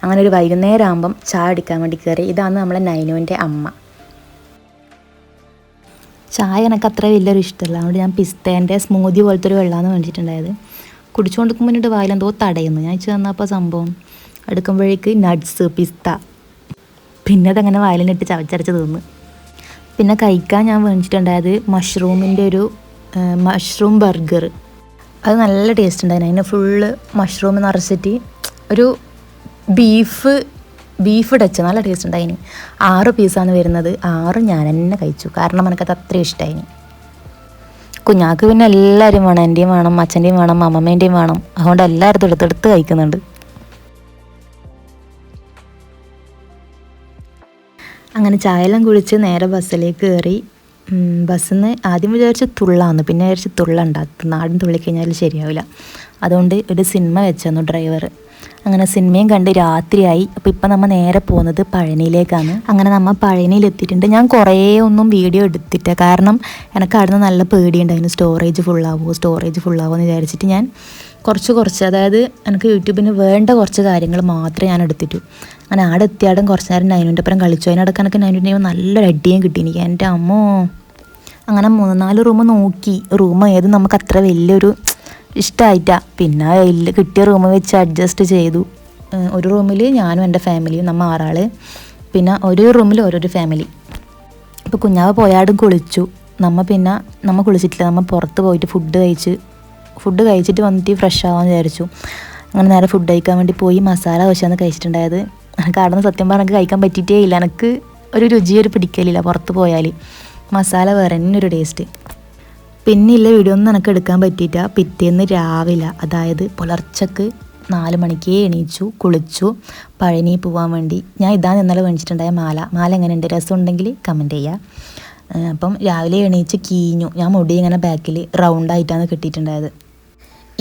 അങ്ങനെ ഒരു വൈകുന്നേരം ആകുമ്പം ചായ അടിക്കാൻ വേണ്ടി കയറി ഇതാണ് നമ്മളെ നൈനുവിന്റെ അമ്മ. ചായ എനിക്ക് അത്ര വലിയൊരു ഇഷ്ടമല്ല. അതുകൊണ്ട് ഞാൻ പിസ്തേന്റെ സ്മൂതി പോലത്തെ ഒരു വെള്ളമാണ് മേടിച്ചിട്ടുണ്ടായത് കുടിച്ചുകൊണ്ടിരിക്കുമ്പോൾ എന്നിട്ട് വായിലെന്തോ തടയുന്നു. ഞാൻ വെച്ച് തന്നപ്പോൾ സംഭവം. എടുക്കുമ്പോഴേക്ക് നട്ട്സ് പിസ്ത. പിന്നെ അതങ്ങനെ വായിലിനിട്ട് ചവച്ചരച്ച് തിന്നു. പിന്നെ കഴിക്കാൻ ഞാൻ മേടിച്ചിട്ടുണ്ടായത് മഷ്റൂമിന്റെ ഒരു മഷ്റൂം ബർഗർ. അത് നല്ല ടേസ്റ്റ് ഉണ്ടായിരുന്നു. അതിന് ഫുള്ള് മഷ്റൂം നിറച്ചിട്ട് ഒരു ബീഫ് ബീഫ് ടച്ച് നല്ല ടേസ്റ്റ് ഉണ്ടായിന്. ആറ് പീസാണ് വരുന്നത്. ആറ് ഞാൻ തന്നെ കഴിച്ചു. കാരണം എനിക്കത് അത്രയും ഇഷ്ടമായിന് കുഞ്ഞാക്ക് പിന്നെ എല്ലാവരും വേണം. എന്റെയും വേണം അച്ഛന്റെയും വേണം അമ്മമ്മേന്റെയും വേണം. അതുകൊണ്ട് എല്ലായിടത്തും എടുത്തെടുത്ത് കഴിക്കുന്നുണ്ട്. അങ്ങനെ ചായയെല്ലാം കുളിച്ച് നേരെ ബസ്സിലേക്ക് കയറി. ബസ്സിൽ നിന്ന് ആദ്യം വിചാരിച്ച് തുള്ളാന്ന് പിന്നെ വിചാരിച്ച് തുള്ളണ്ട. നാടൻ തുള്ളിക്കഴിഞ്ഞാൽ ശരിയാവില്ല. അതുകൊണ്ട് ഒരു സിനിമ വെച്ചു ഡ്രൈവർ അങ്ങനെ സിനിമയും കണ്ട് രാത്രിയായി. അപ്പോൾ ഇപ്പം നമ്മൾ നേരെ പോകുന്നത് പഴനിയിലേക്കാണ്. അങ്ങനെ നമ്മൾ പഴനിയിൽ എത്തിയിട്ടുണ്ട് ഞാൻ കുറേ ഒന്നും വീഡിയോ എടുത്തിട്ട് കാരണം എനിക്ക് അവിടുന്ന് നല്ല പേടിയുണ്ടായിരുന്നു. സ്റ്റോറേജ് ഫുള്ളാവുമോ സ്റ്റോറേജ് ഫുള്ളാവുമോ എന്ന് വിചാരിച്ചിട്ട് ഞാൻ കുറച്ച് കുറച്ച് അതായത് എനിക്ക് യൂട്യൂബിന് വേണ്ട കുറച്ച് കാര്യങ്ങൾ മാത്രമേ ഞാൻ എടുത്തിട്ടു. അങ്ങനെ ആടെ എത്തിയാടും കുറച്ച് നേരം നൈനുന്റെ അപ്പുറം കളിച്ചു. അതിനിടയ്ക്ക് എനിക്ക് നൈനുന്റെ നല്ലൊരു അടിയും കിട്ടി. എനിക്ക് എന്റെ അമ്മോ. അങ്ങനെ മൂന്ന് നാല് റൂം നോക്കി. റൂം ഏത് നമുക്ക് അത്ര വലിയൊരു ഇഷ്ടമായിട്ടാ പിന്നെ വലിയ കിട്ടിയ റൂം വെച്ച് അഡ്ജസ്റ്റ് ചെയ്തു. ഒരു റൂമിൽ ഞാനും എന്റെ ഫാമിലിയും നമ്മ ആറാൾ പിന്നെ ഒരു റൂമിൽ ഓരോരോ ഫാമിലി. ഇപ്പോൾ കുഞ്ഞാവ് പോയാടും കുളിച്ചു. നമ്മ പിന്നെ നമ്മ കുളിച്ചിട്ടില്ല. നമ്മൾ പുറത്ത് പോയിട്ട് ഫുഡ് കഴിച്ച് ഫുഡ് കഴിച്ചിട്ട് വന്നിട്ട് ഫ്രഷ് ആവാമെന്ന് വിചാരിച്ചു. അങ്ങനെ നേരെ ഫുഡ് കഴിക്കാൻ വേണ്ടി പോയി മസാല ദോശയാണ് കഴിച്ചിട്ടുണ്ടായത്. എനിക്ക് അവിടെ നിന്ന് സത്യം പറഞ്ഞാൽ എനിക്ക് കഴിക്കാൻ പറ്റിയിട്ടേ ഇല്ല. എനിക്ക് ഒരു രുചി ഒരു പിടിക്കലില്ല പുറത്ത് പോയാൽ മസാല വേറെ തന്നെ ഒരു ടേസ്റ്റ് പിന്നെ ഇല്ല വീഡിയോ ഒന്നും എനിക്ക് എടുക്കാൻ പറ്റിയിട്ട പിറ്റേന്ന് രാവിലെ അതായത് പുലർച്ചക്ക് നാല് മണിക്ക് എണീച്ചു കുളിച്ചു പഴനി പോവാൻ വേണ്ടി. ഞാൻ ഇതാണ് ഇന്നലെ മേടിച്ചിട്ടുണ്ടായ മാല. മാല എങ്ങനെയുണ്ട്? രസം ഉണ്ടെങ്കിൽ കമന്റ് ചെയ്യുക അപ്പം രാവിലെ എണീച്ച് കീഞ്ഞു. ഞാൻ മുടി ഇങ്ങനെ ബാക്കിൽ റൗണ്ടായിട്ടാണ് കിട്ടിയിട്ടുണ്ടായത്.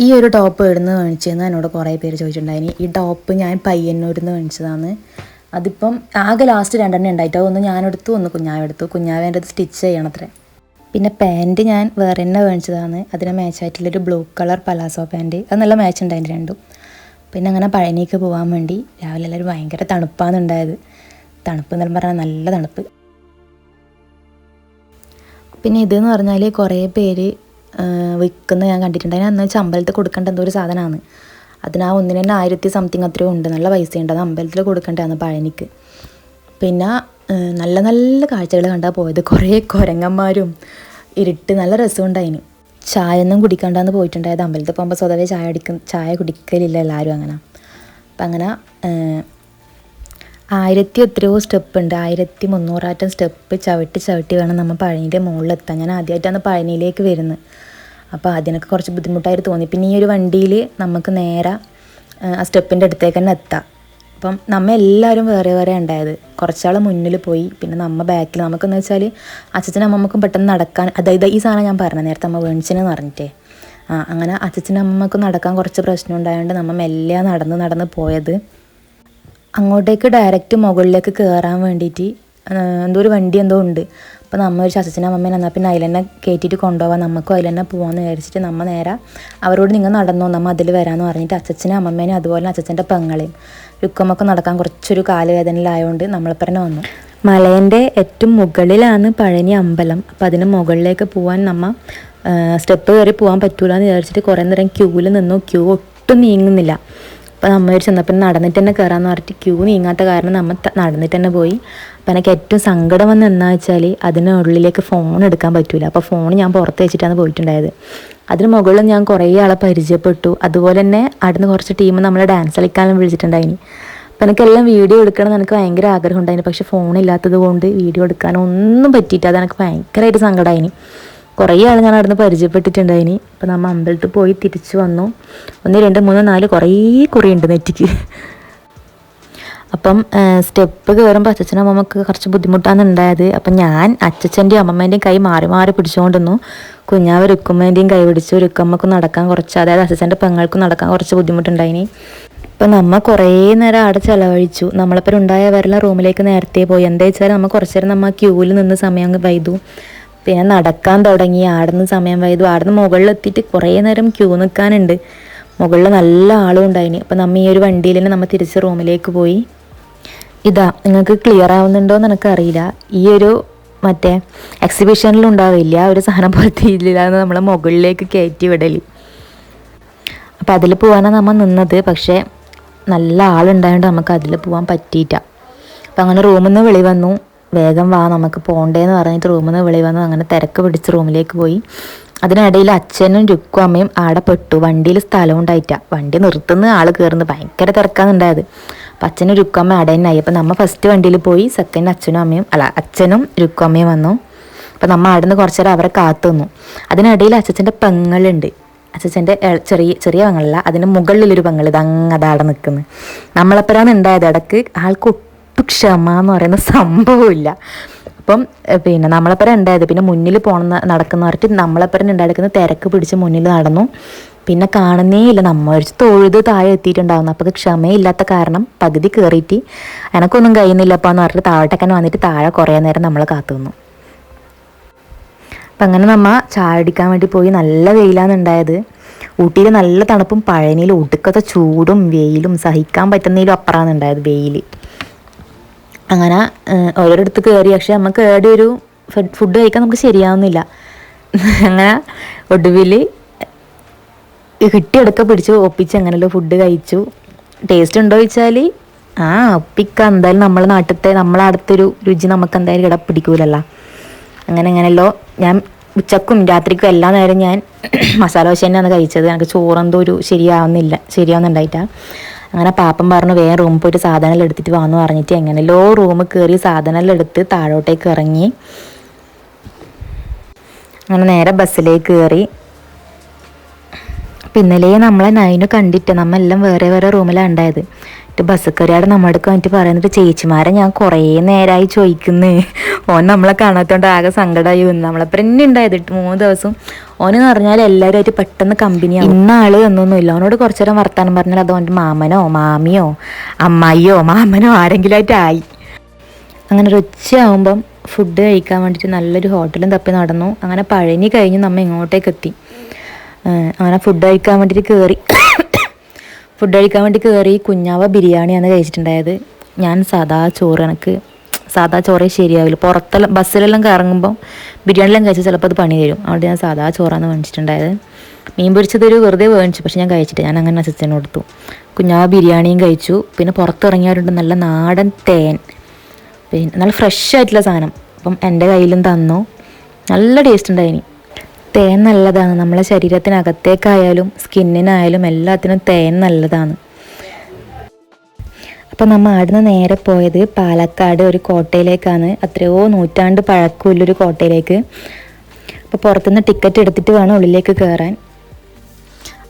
ഈ ഒരു ടോപ്പ് എവിടുന്ന് മേടിച്ചതെന്ന് എന്നോട് കുറേ പേര് ചോദിച്ചിട്ടുണ്ടായിരുന്നു ഈ ടോപ്പ് ഞാൻ പയ്യന്നൂരിൽ നിന്ന് മേടിച്ചതാണ്. അതിപ്പം ആകെ ലാസ്റ്റ് രണ്ടെണ്ണം ഉണ്ടായിട്ട് ഒന്ന് ഞാനെടുത്തു ഒന്ന് കുഞ്ഞാവെടുത്തു കുഞ്ഞാവേന്റെ അത് സ്റ്റിച്ച് ചെയ്യണത്രേ. പിന്നെ പാന്റ് ഞാൻ വേറെ തന്നെ മേടിച്ചതാണ്. അതിന് മാച്ചായിട്ടുള്ളൊരു ബ്ലൂ കളർ പലാസോ പാന്റ് അത് നല്ല മാച്ച് ഉണ്ടായിരുന്നു രണ്ടും. പിന്നെ അങ്ങനെ പഴനിക്ക് പോകാൻ വേണ്ടി രാവിലെ എല്ലാവരും ഭയങ്കര തണുപ്പാണ് ഉണ്ടായത്. തണുപ്പ് എന്ന് പറഞ്ഞാൽ നല്ല തണുപ്പ്. പിന്നെ ഇതെന്ന് പറഞ്ഞാൽ കുറേ പേര് വിൽക്കുന്ന ഞാൻ കണ്ടിട്ടുണ്ട്. അതിന് അന്ന് വെച്ചാൽ അമ്പലത്തിൽ കൊടുക്കേണ്ട എന്തോ ഒരു സാധനമാണ്. അതിന് ആ ഒന്നിന് തന്നെ ആയിരത്തി സംതിങ് അത്രയും ഉണ്ട്. നല്ല പൈസയുണ്ട്. അത് അമ്പലത്തിൽ കൊടുക്കേണ്ടതാണ് പഴനിക്ക്. പിന്നെ നല്ല നല്ല കാഴ്ചകൾ കണ്ടാൽ പോയത്. കുറേ കുരങ്ങന്മാരും ഇരുട്ട് നല്ല രസമുണ്ടായിന് ചായ ഒന്നും കുടിക്കാണ്ടാന്ന് പോയിട്ടുണ്ടായത്. അമ്പലത്തിൽ പോകുമ്പോൾ സ്വതവേ ചായ അടിക്കും ചായ കുടിക്കലില്ല എല്ലാവരും അങ്ങനെ. അപ്പം അങ്ങനെ ആയിരത്തി എത്രയോ സ്റ്റെപ്പ് ഉണ്ട് ആയിരത്തി മുന്നൂറാറ്റം സ്റ്റെപ്പ് ചവിട്ടി ചവിട്ടി വേണം നമ്മൾ പഴനിന്റെ മുകളിലെത്താൻ. ഞാൻ ആദ്യമായിട്ടാണ് പഴനിയിലേക്ക് വരുന്നത്. അപ്പോൾ അതിനൊക്കെ കുറച്ച് ബുദ്ധിമുട്ടായിട്ട് തോന്നി. പിന്നെ ഈ ഒരു വണ്ടിയിൽ നമുക്ക് നേരെ ആ സ്റ്റെപ്പിന്റെ അടുത്തേക്ക് തന്നെ എത്താം. അപ്പം നമ്മ എല്ലാവരും വേറെ വേറെ ഉണ്ടായത്. കുറച്ചാൾ മുന്നിൽ പോയി. പിന്നെ നമ്മ ബാക്കിൽ നമുക്കെന്ന് വെച്ചാൽ അച്ഛനും അമ്മമ്മക്കും പെട്ടെന്ന് നടക്കാൻ അതായത് ഈ സാധനം ഞാൻ പറഞ്ഞത് നേരത്തെ അമ്മ വേണിച്ചെന്ന് പറഞ്ഞിട്ടേ. ആ അങ്ങനെ അച്ഛനും അമ്മമ്മക്കും നടക്കാൻ കുറച്ച് പ്രശ്നം ഉണ്ടായതുകൊണ്ട് നമ്മൾ മെല്ലെ നടന്ന് നടന്ന് പോയത്. അങ്ങോട്ടേക്ക് ഡയറക്റ്റ് മുകളിലേക്ക് കയറാൻ വേണ്ടിയിട്ട് എന്തോ ഒരു വണ്ടി എന്തോ ഉണ്ട്. അപ്പോൾ നമ്മൾ ഒരു അച്ഛനും അമ്മയും എന്നാൽ പിന്നെ അതിൽ തന്നെ കയറ്റിയിട്ട് കൊണ്ടുപോകാം നമുക്കും അതിൽ തന്നെ പോകാമെന്ന് വിചാരിച്ചിട്ട് നമ്മൾ നേരെ അവരോട് നിങ്ങൾ നടന്നോ നമ്മൾ അതിൽ വരാമെന്ന് പറഞ്ഞിട്ട് അച്ഛനും അമ്മമ്മേനും അതുപോലെ അച്ഛന്റെ പെങ്ങളെയും. രുക്കമൊക്കെ നടക്കാൻ കുറച്ചൊരു കാലുവേദനയിലായതുകൊണ്ട് നമ്മളിപ്പറന്നെ വന്നു. മലേന്റെ ഏറ്റവും മുകളിലാണ് പഴനി അമ്പലം. അപ്പോൾ അതിന് മുകളിലേക്ക് പോകാൻ നമ്മൾ സ്റ്റെപ്പ് കയറി പോകാൻ പറ്റൂലെന്ന് വിചാരിച്ചിട്ട് കുറേ നേരം ക്യൂവിൽ നിന്നു. ക്യൂ ഒട്ടും നീങ്ങുന്നില്ല. അപ്പോൾ നമ്മൾ ഒരു ചെന്നപ്പോൾ നടന്നിട്ട് തന്നെ കയറാമെന്ന് പറഞ്ഞിട്ട് ക്യൂ നീങ്ങാത്ത കാരണം നമ്മൾ നടന്നിട്ട് തന്നെ പോയി. അപ്പോൾ എനിക്ക് ഏറ്റവും സങ്കടം വന്ന് എന്നാ വെച്ചാൽ അതിനുള്ളിലേക്ക് ഫോൺ എടുക്കാൻ പറ്റില്ല അപ്പോൾ ഫോൺ ഞാൻ പുറത്ത് വെച്ചിട്ടാണ് പോയിട്ടുണ്ടായത്. അതിന് മുകളിൽ ഞാൻ കുറേ ആളെ പരിചയപ്പെട്ടു. അതുപോലെ തന്നെ അവിടുന്ന് കുറച്ച് ടീം നമ്മളെ ഡാൻസ് കളിക്കാനും വിളിച്ചിട്ടുണ്ടായിനി. അപ്പം എനിക്കെല്ലാം വീഡിയോ എടുക്കണം എന്ന് എനിക്ക് ഭയങ്കര ആഗ്രഹം ഉണ്ടായിരുന്നു പക്ഷേ ഫോണില്ലാത്തത് കൊണ്ട് വീഡിയോ എടുക്കാനൊന്നും പറ്റിയിട്ട് അത് എനിക്ക് ഭയങ്കരമായിട്ട് സങ്കടമായിനി കുറേ ആൾ ഞാൻ അവിടുന്ന് പരിചയപ്പെട്ടിട്ടുണ്ടായിനി. അപ്പോൾ നമ്മൾ അമ്പലത്തിൽ പോയി തിരിച്ചു വന്നു. ഒന്ന് രണ്ട് മൂന്ന് നാല് കുറേ ഉണ്ട് നെറ്റിക്ക്. അപ്പം സ്റ്റെപ്പ് കയറുമ്പോൾ അച്ഛനും അമ്മമ്മക്ക് കുറച്ച് ബുദ്ധിമുട്ടാണ് ഉണ്ടായത്. അപ്പം ഞാൻ അച്ഛന്റെയും അമ്മമ്മേന്റെയും കൈ മാറി മാറി പിടിച്ചുകൊണ്ടിരുന്നു. കുഞ്ഞാവ് രുക്കുമ്മേന്റെയും കൈ പിടിച്ചു ഒരുക്കമ്മക്കും നടക്കാൻ കുറച്ച് അതായത് അച്ഛന്റെ പെങ്ങൾക്കും നടക്കാൻ കുറച്ച് ബുദ്ധിമുട്ടുണ്ടായിനി. അപ്പം നമ്മൾ കുറേ നേരം അവിടെ ചിലവഴിച്ചു. നമ്മളിപ്പോൾ ഉണ്ടായവരെല്ലാം റൂമിലേക്ക് നേരത്തെ പോയി. എന്താ വെച്ചാൽ നമ്മൾ കുറച്ച് നേരം നമ്മൾ ക്യൂവിൽ നിന്ന് സമയം അങ്ങ് വൈതു. പിന്നെ നടക്കാൻ തുടങ്ങി. ആടുന്ന സമയം വൈകും ആടുന്ന മുകളിലെത്തിയിട്ട് കുറേ നേരം ക്യൂ നിൽക്കാനുണ്ട് മുകളിൽ നല്ല ആളും ഉണ്ടായിനി. അപ്പം നമ്മ ഈ ഒരു വണ്ടിയിൽ തന്നെ നമ്മൾ തിരിച്ച് റൂമിലേക്ക് പോയി. ഇതാ നിങ്ങൾക്ക് ക്ലിയർ ആവുന്നുണ്ടോ എന്ന് എനിക്കറിയില്ല ഈ ഒരു മറ്റേ എക്സിബിഷനിൽ ഉണ്ടാവില്ല. ഒരു സാധനം പോലത്തെ എന്ന് നമ്മളെ മുകളിലേക്ക് കയറ്റി വിടൽ അപ്പം അതിൽ പോകാനാണ് നമ്മൾ നിന്നത്. പക്ഷേ നല്ല ആളുണ്ടായതുകൊണ്ട് നമുക്ക് അതിൽ പോകാൻ പറ്റിയിട്ട അപ്പം അങ്ങനെ റൂമിൽ നിന്ന് വിളി വന്നു. വേഗം വാ നമുക്ക് പോകണ്ടേന്ന് പറഞ്ഞിട്ട് റൂമിൽ നിന്ന് വിളി വന്ന്. അങ്ങനെ തിരക്ക് പിടിച്ച് റൂമിലേക്ക് പോയി. അതിനിടയിൽ അച്ഛനും രുക്കും അമ്മയും ആടെ പെട്ടു. വണ്ടിയിൽ സ്ഥലം ഉണ്ടായിട്ട. വണ്ടി നിർത്തുന്ന ആൾ കയറുന്നത് ഭയങ്കര തിരക്കാന്നുണ്ടായത് അപ്പം അച്ഛനും രുക്കും അമ്മയും തന്നെ ആയി അപ്പം നമ്മൾ ഫസ്റ്റ് വണ്ടിയിൽ പോയി. സെക്കൻഡ് അച്ഛനും അമ്മയും അല്ല അച്ഛനും രുക്കും അമ്മയും വന്നു. അപ്പം നമ്മൾ അവിടെ നിന്ന് കുറച്ചേരം അവരെ കാത്തു നിന്നു. അതിനിടയിൽ അച്ഛന്റെ പെങ്ങളുണ്ട്. അച്ഛന്റെ ചെറിയ ചെറിയ പെങ്ങളല്ല. അതിന് മുകളിലൊരു പെങ്ങൾ ഇത് അങ്ങ് അതാടെ നിൽക്കുന്നത് നമ്മളപ്പുറമാണ് ഉണ്ടായത് ഇടയ്ക്ക് ആൾക്ക് ഒട്ടും ക്ഷമ എന്ന് പറയുന്ന സംഭവമില്ല. അപ്പം പിന്നെ നമ്മളപ്പുറം ഉണ്ടായത്. പിന്നെ മുന്നിൽ പോകണം പറഞ്ഞിട്ട് നമ്മളപ്പുറം ഉണ്ടായിരിക്കുന്ന തിരക്ക് പിടിച്ച് മുന്നിൽ നടന്നു. പിന്നെ കാണുന്നേ ഇല്ല നമ്മൾ ഒരു തൊഴുത് താഴെ എത്തിയിട്ടുണ്ടാവുന്നു അപ്പോൾ ക്ഷമയില്ലാത്ത കാരണം പകുതി കയറിയിട്ട് എനക്കൊന്നും കഴിയുന്നില്ലപ്പാന്ന് എന്ന് പറഞ്ഞിട്ട് താഴോട്ടേക്കന്നെ വന്നിട്ട് താഴെ കുറേ നേരം നമ്മൾ കാത്തു നിന്നു. അപ്പം അങ്ങനെ നമ്മ ചായ അടിക്കാൻ വേണ്ടി പോയി. നല്ല വെയിലാണ് ഉണ്ടായത്. ഊട്ടിയിൽ നല്ല തണുപ്പും പഴനിയിൽ ഒടുക്കത്തെ ചൂടും വെയിലും സഹിക്കാൻ പറ്റുന്നതിലും അപ്പുറമാണ് ഉണ്ടായത് വെയിൽ അങ്ങനെ ഓരോരോ ഓരോരിടത്ത് കയറി പക്ഷെ നമുക്ക് ഏടെ ഒരു ഫുഡ് കഴിക്കാൻ നമുക്ക് ശരിയാവുന്നില്ല. അങ്ങനെ ഒടുവിൽ കിട്ടിയെടുക്ക പിടിച്ച് ഒപ്പിച്ച് അങ്ങനെയല്ലോ ഫുഡ് കഴിച്ചു. ടേസ്റ്റ് ഉണ്ടോ ചോദിച്ചാൽ ആ ഒപ്പിക്ക. എന്തായാലും നമ്മളെ നാട്ടിലത്തെ നമ്മളെ അടുത്തൊരു രുചി നമുക്ക് എന്തായാലും കിട പിടിക്കൂലല്ല. അങ്ങനെ അങ്ങനെയല്ലോ ഞാൻ ഉച്ചക്കും രാത്രിക്കും എല്ലാ നേരം ഞാൻ മസാല ദോശ തന്നെയാണ് കഴിച്ചത്. എനിക്ക് ചോറെന്തോ ഒരു ശരിയാവുന്നില്ല ശരിയാവുന്നുണ്ടായിട്ടാ. അങ്ങനെ പാപ്പൻ പറഞ്ഞു വേറെ റൂമിൽ പോയിട്ട് സാധനം എടുത്തിട്ട് വാന്ന് പറഞ്ഞിട്ട് എങ്ങനെയല്ലോ റൂമിൽ കയറി സാധനം എടുത്ത് താഴോട്ടേക്ക് ഇറങ്ങി. അങ്ങനെ നേരെ ബസ്സിലേക്ക് കയറി പിന്നലേ നമ്മളെ നൈനു കണ്ടിട്ട് നമ്മെല്ലാം വേറെ വേറെ റൂമിലാണ് ഉണ്ടായത്. എന്നിട്ട് ബസ് കയറിയാടെ നമ്മുടെ അടുക്ക് വന്നിട്ട് പറയുന്നിട്ട് ചേച്ചിമാരെ ഞാൻ കുറേ നേരമായി ചോദിക്കുന്നേ. ഓൻ നമ്മളെ കാണാത്തോണ്ട് ആകെ സങ്കടമായി വന്നു. നമ്മളപ്പം തന്നെ ഉണ്ടായത്. മൂന്ന് ദിവസം ഓനെന്ന് പറഞ്ഞാൽ എല്ലാവരുമായിട്ട് പെട്ടെന്ന് കമ്പനിയാണ് ഇന്ന ആൾ എന്നൊന്നുമില്ല അവനോട് കുറച്ചു നേരം വർത്താനം പറഞ്ഞാൽ അത് ഓന്റെ മാമനോ മാമിയോ അമ്മായിയോ മാമനോ ആരെങ്കിലും ആയിട്ടായി അങ്ങനെ ഒരു ഉച്ചയാകുമ്പം ഫുഡ് കഴിക്കാൻ വേണ്ടിയിട്ട് നല്ലൊരു ഹോട്ടലും തപ്പി നടന്നു. അങ്ങനെ പഴനി കഴിഞ്ഞ് നമ്മൾ ഇങ്ങോട്ടേക്ക് എത്തി. അങ്ങനെ ഫുഡ് കഴിക്കാൻ വേണ്ടിയിട്ട് കയറി ഫുഡ് കഴിക്കാൻ വേണ്ടി കയറി കുഞ്ഞാവ ബിരിയാണിയാണ് കഴിച്ചിട്ടുണ്ടായത്. ഞാൻ സാദാ ചോറ് കണക്ക് സാദാ ചോറേ ശരിയാവില്ല. പുറത്തെല്ലാം ബസ്സിലെല്ലാം കറങ്ങുമ്പോൾ ബിരിയാണിയെല്ലാം കഴിച്ചാൽ ചിലപ്പോൾ അത് പണി തരും. അവിടെ ഞാൻ സാധാ ചോറാണ് മേടിച്ചിട്ടുണ്ടായത് മീൻ പൊരിച്ചതൊരു വെറുതെ മേടിച്ചു പക്ഷെ ഞാൻ കഴിച്ചിട്ട് ഞാൻ അങ്ങനെ അസിസ്റ്റന്റ് കൊടുത്തു. കുഞ്ഞാ ബിരിയാണിയും കഴിച്ചു. പിന്നെ പുറത്തിറങ്ങിയവരുണ്ട് നല്ല നാടൻ തേൻ. പിന്നെ നല്ല ഫ്രഷ് ആയിട്ടുള്ള സാധനം. അപ്പം എന്റെ കയ്യിലും തന്നു. നല്ല ടേസ്റ്റ് ഉണ്ടായിനി. തേൻ നല്ലതാണ്. നമ്മളെ ശരീരത്തിനകത്തേക്കായാലും സ്കിന്നിനായാലും എല്ലാത്തിനും തേൻ നല്ലതാണ്. അപ്പം നമ്മൾ അവിടുന്ന് നേരെ പോയത് പാലക്കാട് ഒരു കോട്ടയിലേക്കാണ്. അത്രയോ നൂറ്റാണ്ട് പഴക്കമുള്ളൊരു കോട്ടയിലേക്ക്. അപ്പോൾ പുറത്തുനിന്ന് ടിക്കറ്റ് എടുത്തിട്ട് വേണം ഉള്ളിലേക്ക് കയറാൻ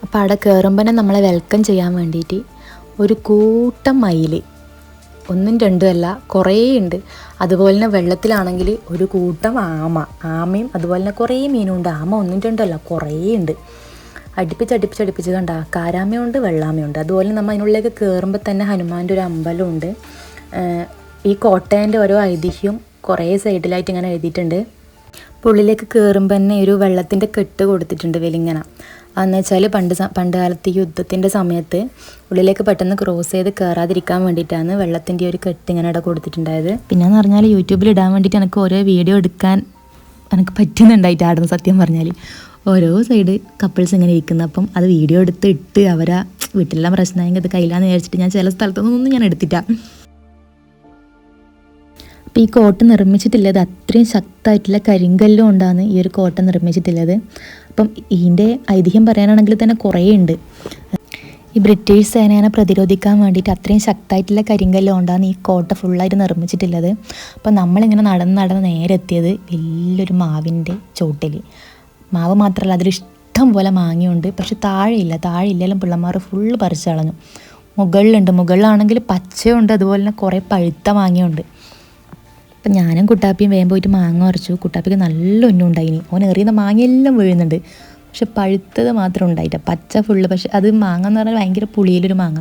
അപ്പോൾ അവിടെ കയറുമ്പോൾ തന്നെ നമ്മളെ വെൽക്കം ചെയ്യാൻ വേണ്ടിയിട്ട് ഒരു കൂട്ടം മയിൽ ഒന്നും രണ്ടും അല്ല കുറേ ഉണ്ട്. അതുപോലെ തന്നെ വെള്ളത്തിലാണെങ്കിൽ ഒരു കൂട്ടം ആമ. ആമയും അതുപോലെ തന്നെ കുറേ മീനുണ്ട്. ആമ ഒന്നും രണ്ടും അല്ല കുറേ ഉണ്ട്. അടുപ്പിച്ച് അടുപ്പിച്ച് അടുപ്പിച്ച് കണ്ട? കാരാമയുണ്ട് വെള്ളാമയുണ്ട്. അതുപോലെ നമ്മൾ അതിനുള്ളിലേക്ക് കയറുമ്പോൾ തന്നെ ഹനുമാന്റെ ഒരു അമ്പലമുണ്ട്. ഈ കോട്ടയന്റെ ഓരോ ഐതിഹ്യം കുറേ സൈഡിലായിട്ട് ഇങ്ങനെ എഴുതിയിട്ടുണ്ട്. പുള്ളിലേക്ക് കയറുമ്പോൾ തന്നെ ഒരു വെള്ളത്തിന്റെ കെട്ട് കൊടുത്തിട്ടുണ്ട് വെലിങ്ങന. അതെന്ന് വെച്ചാൽ പണ്ട് പണ്ട് കാലത്ത് യുദ്ധത്തിന്റെ സമയത്ത് ഉള്ളിലേക്ക് പെട്ടെന്ന് ക്രോസ് ചെയ്ത് കയറാതിരിക്കാൻ വേണ്ടിയിട്ടാണ് വെള്ളത്തിന്റെ ഒരു കെട്ട് ഇങ്ങനെ ഇട കൊടുത്തിട്ടുണ്ടായത്. പിന്നെന്ന് പറഞ്ഞാൽ യൂട്യൂബിൽ ഇടാൻ വേണ്ടിയിട്ട് എനിക്ക് ഓരോ വീഡിയോ എടുക്കാൻ എനിക്ക് പറ്റുന്നുണ്ടായിട്ടായിരുന്നു സത്യം പറഞ്ഞാൽ ഓരോ സൈഡ് കപ്പിൾസ് ഇങ്ങനെ ഇരിക്കുന്നു. അപ്പം അത് വീഡിയോ എടുത്ത് ഇട്ട് അവരാ വീട്ടിലെല്ലാം പ്രശ്നമായെങ്കിൽ അത് കയ്യിലാന്ന് വിചാരിച്ചിട്ട് ഞാൻ ചില സ്ഥലത്തൊന്നും ഞാൻ എടുത്തിട്ടാ അപ്പോൾ ഈ കോട്ട നിർമ്മിച്ചിട്ടുള്ളത് അത്രയും ശക്തമായിട്ടുള്ള കരിങ്കല്ലും കൊണ്ടാണ് ഈ ഒരു കോട്ട നിർമ്മിച്ചിട്ടുള്ളത്. അപ്പം ഇതിന്റെ ഐതിഹ്യം പറയാനാണെങ്കിൽ തന്നെ കുറേ ഉണ്ട്. ഈ ബ്രിട്ടീഷ് സേനയെ പ്രതിരോധിക്കാൻ വേണ്ടിയിട്ട് അത്രയും ശക്തമായിട്ടുള്ള കരിങ്കല്ല് കൊണ്ടാണ് ഈ കോട്ട ഫുള്ളായിട്ട് നിർമ്മിച്ചിട്ടുള്ളത്. അപ്പം നമ്മളിങ്ങനെ നടന്ന് നടന്ന് നേരെ എത്തിയത് വലിയൊരു മാവിന്റെ ചോട്ടിൽ മാവ് മാത്രമല്ല അതിൽ ഇഷ്ടം പോലെ മാങ്ങയുണ്ട്. പക്ഷെ താഴെയില്ല താഴെ ഇല്ലെങ്കിലും പിള്ളമാർ ഫുള്ള് പറിച്ചു കളഞ്ഞു. മുകളിലുണ്ട് മുകളിലാണെങ്കിൽ പച്ചയുണ്ട് അതുപോലെ തന്നെ കുറേ പഴുത്ത മാങ്ങയുണ്ട്. അപ്പം ഞാനും കുട്ടാപ്പിയും വേഗം പോയിട്ട് മാങ്ങ ഉറച്ചു കുട്ടാപ്പിക്ക് നല്ല ഒന്നും ഉണ്ടായിനി. ഓൻ എറിയുന്ന മാങ്ങയെല്ലാം വീഴുന്നുണ്ട്. പക്ഷെ പഴുത്തത് മാത്രം ഉണ്ടായിട്ട. പച്ച ഫുള്ള് പക്ഷെ അത് മാങ്ങ എന്ന് പറഞ്ഞാൽ ഭയങ്കര പുളിയിലൊരു മാങ്ങ.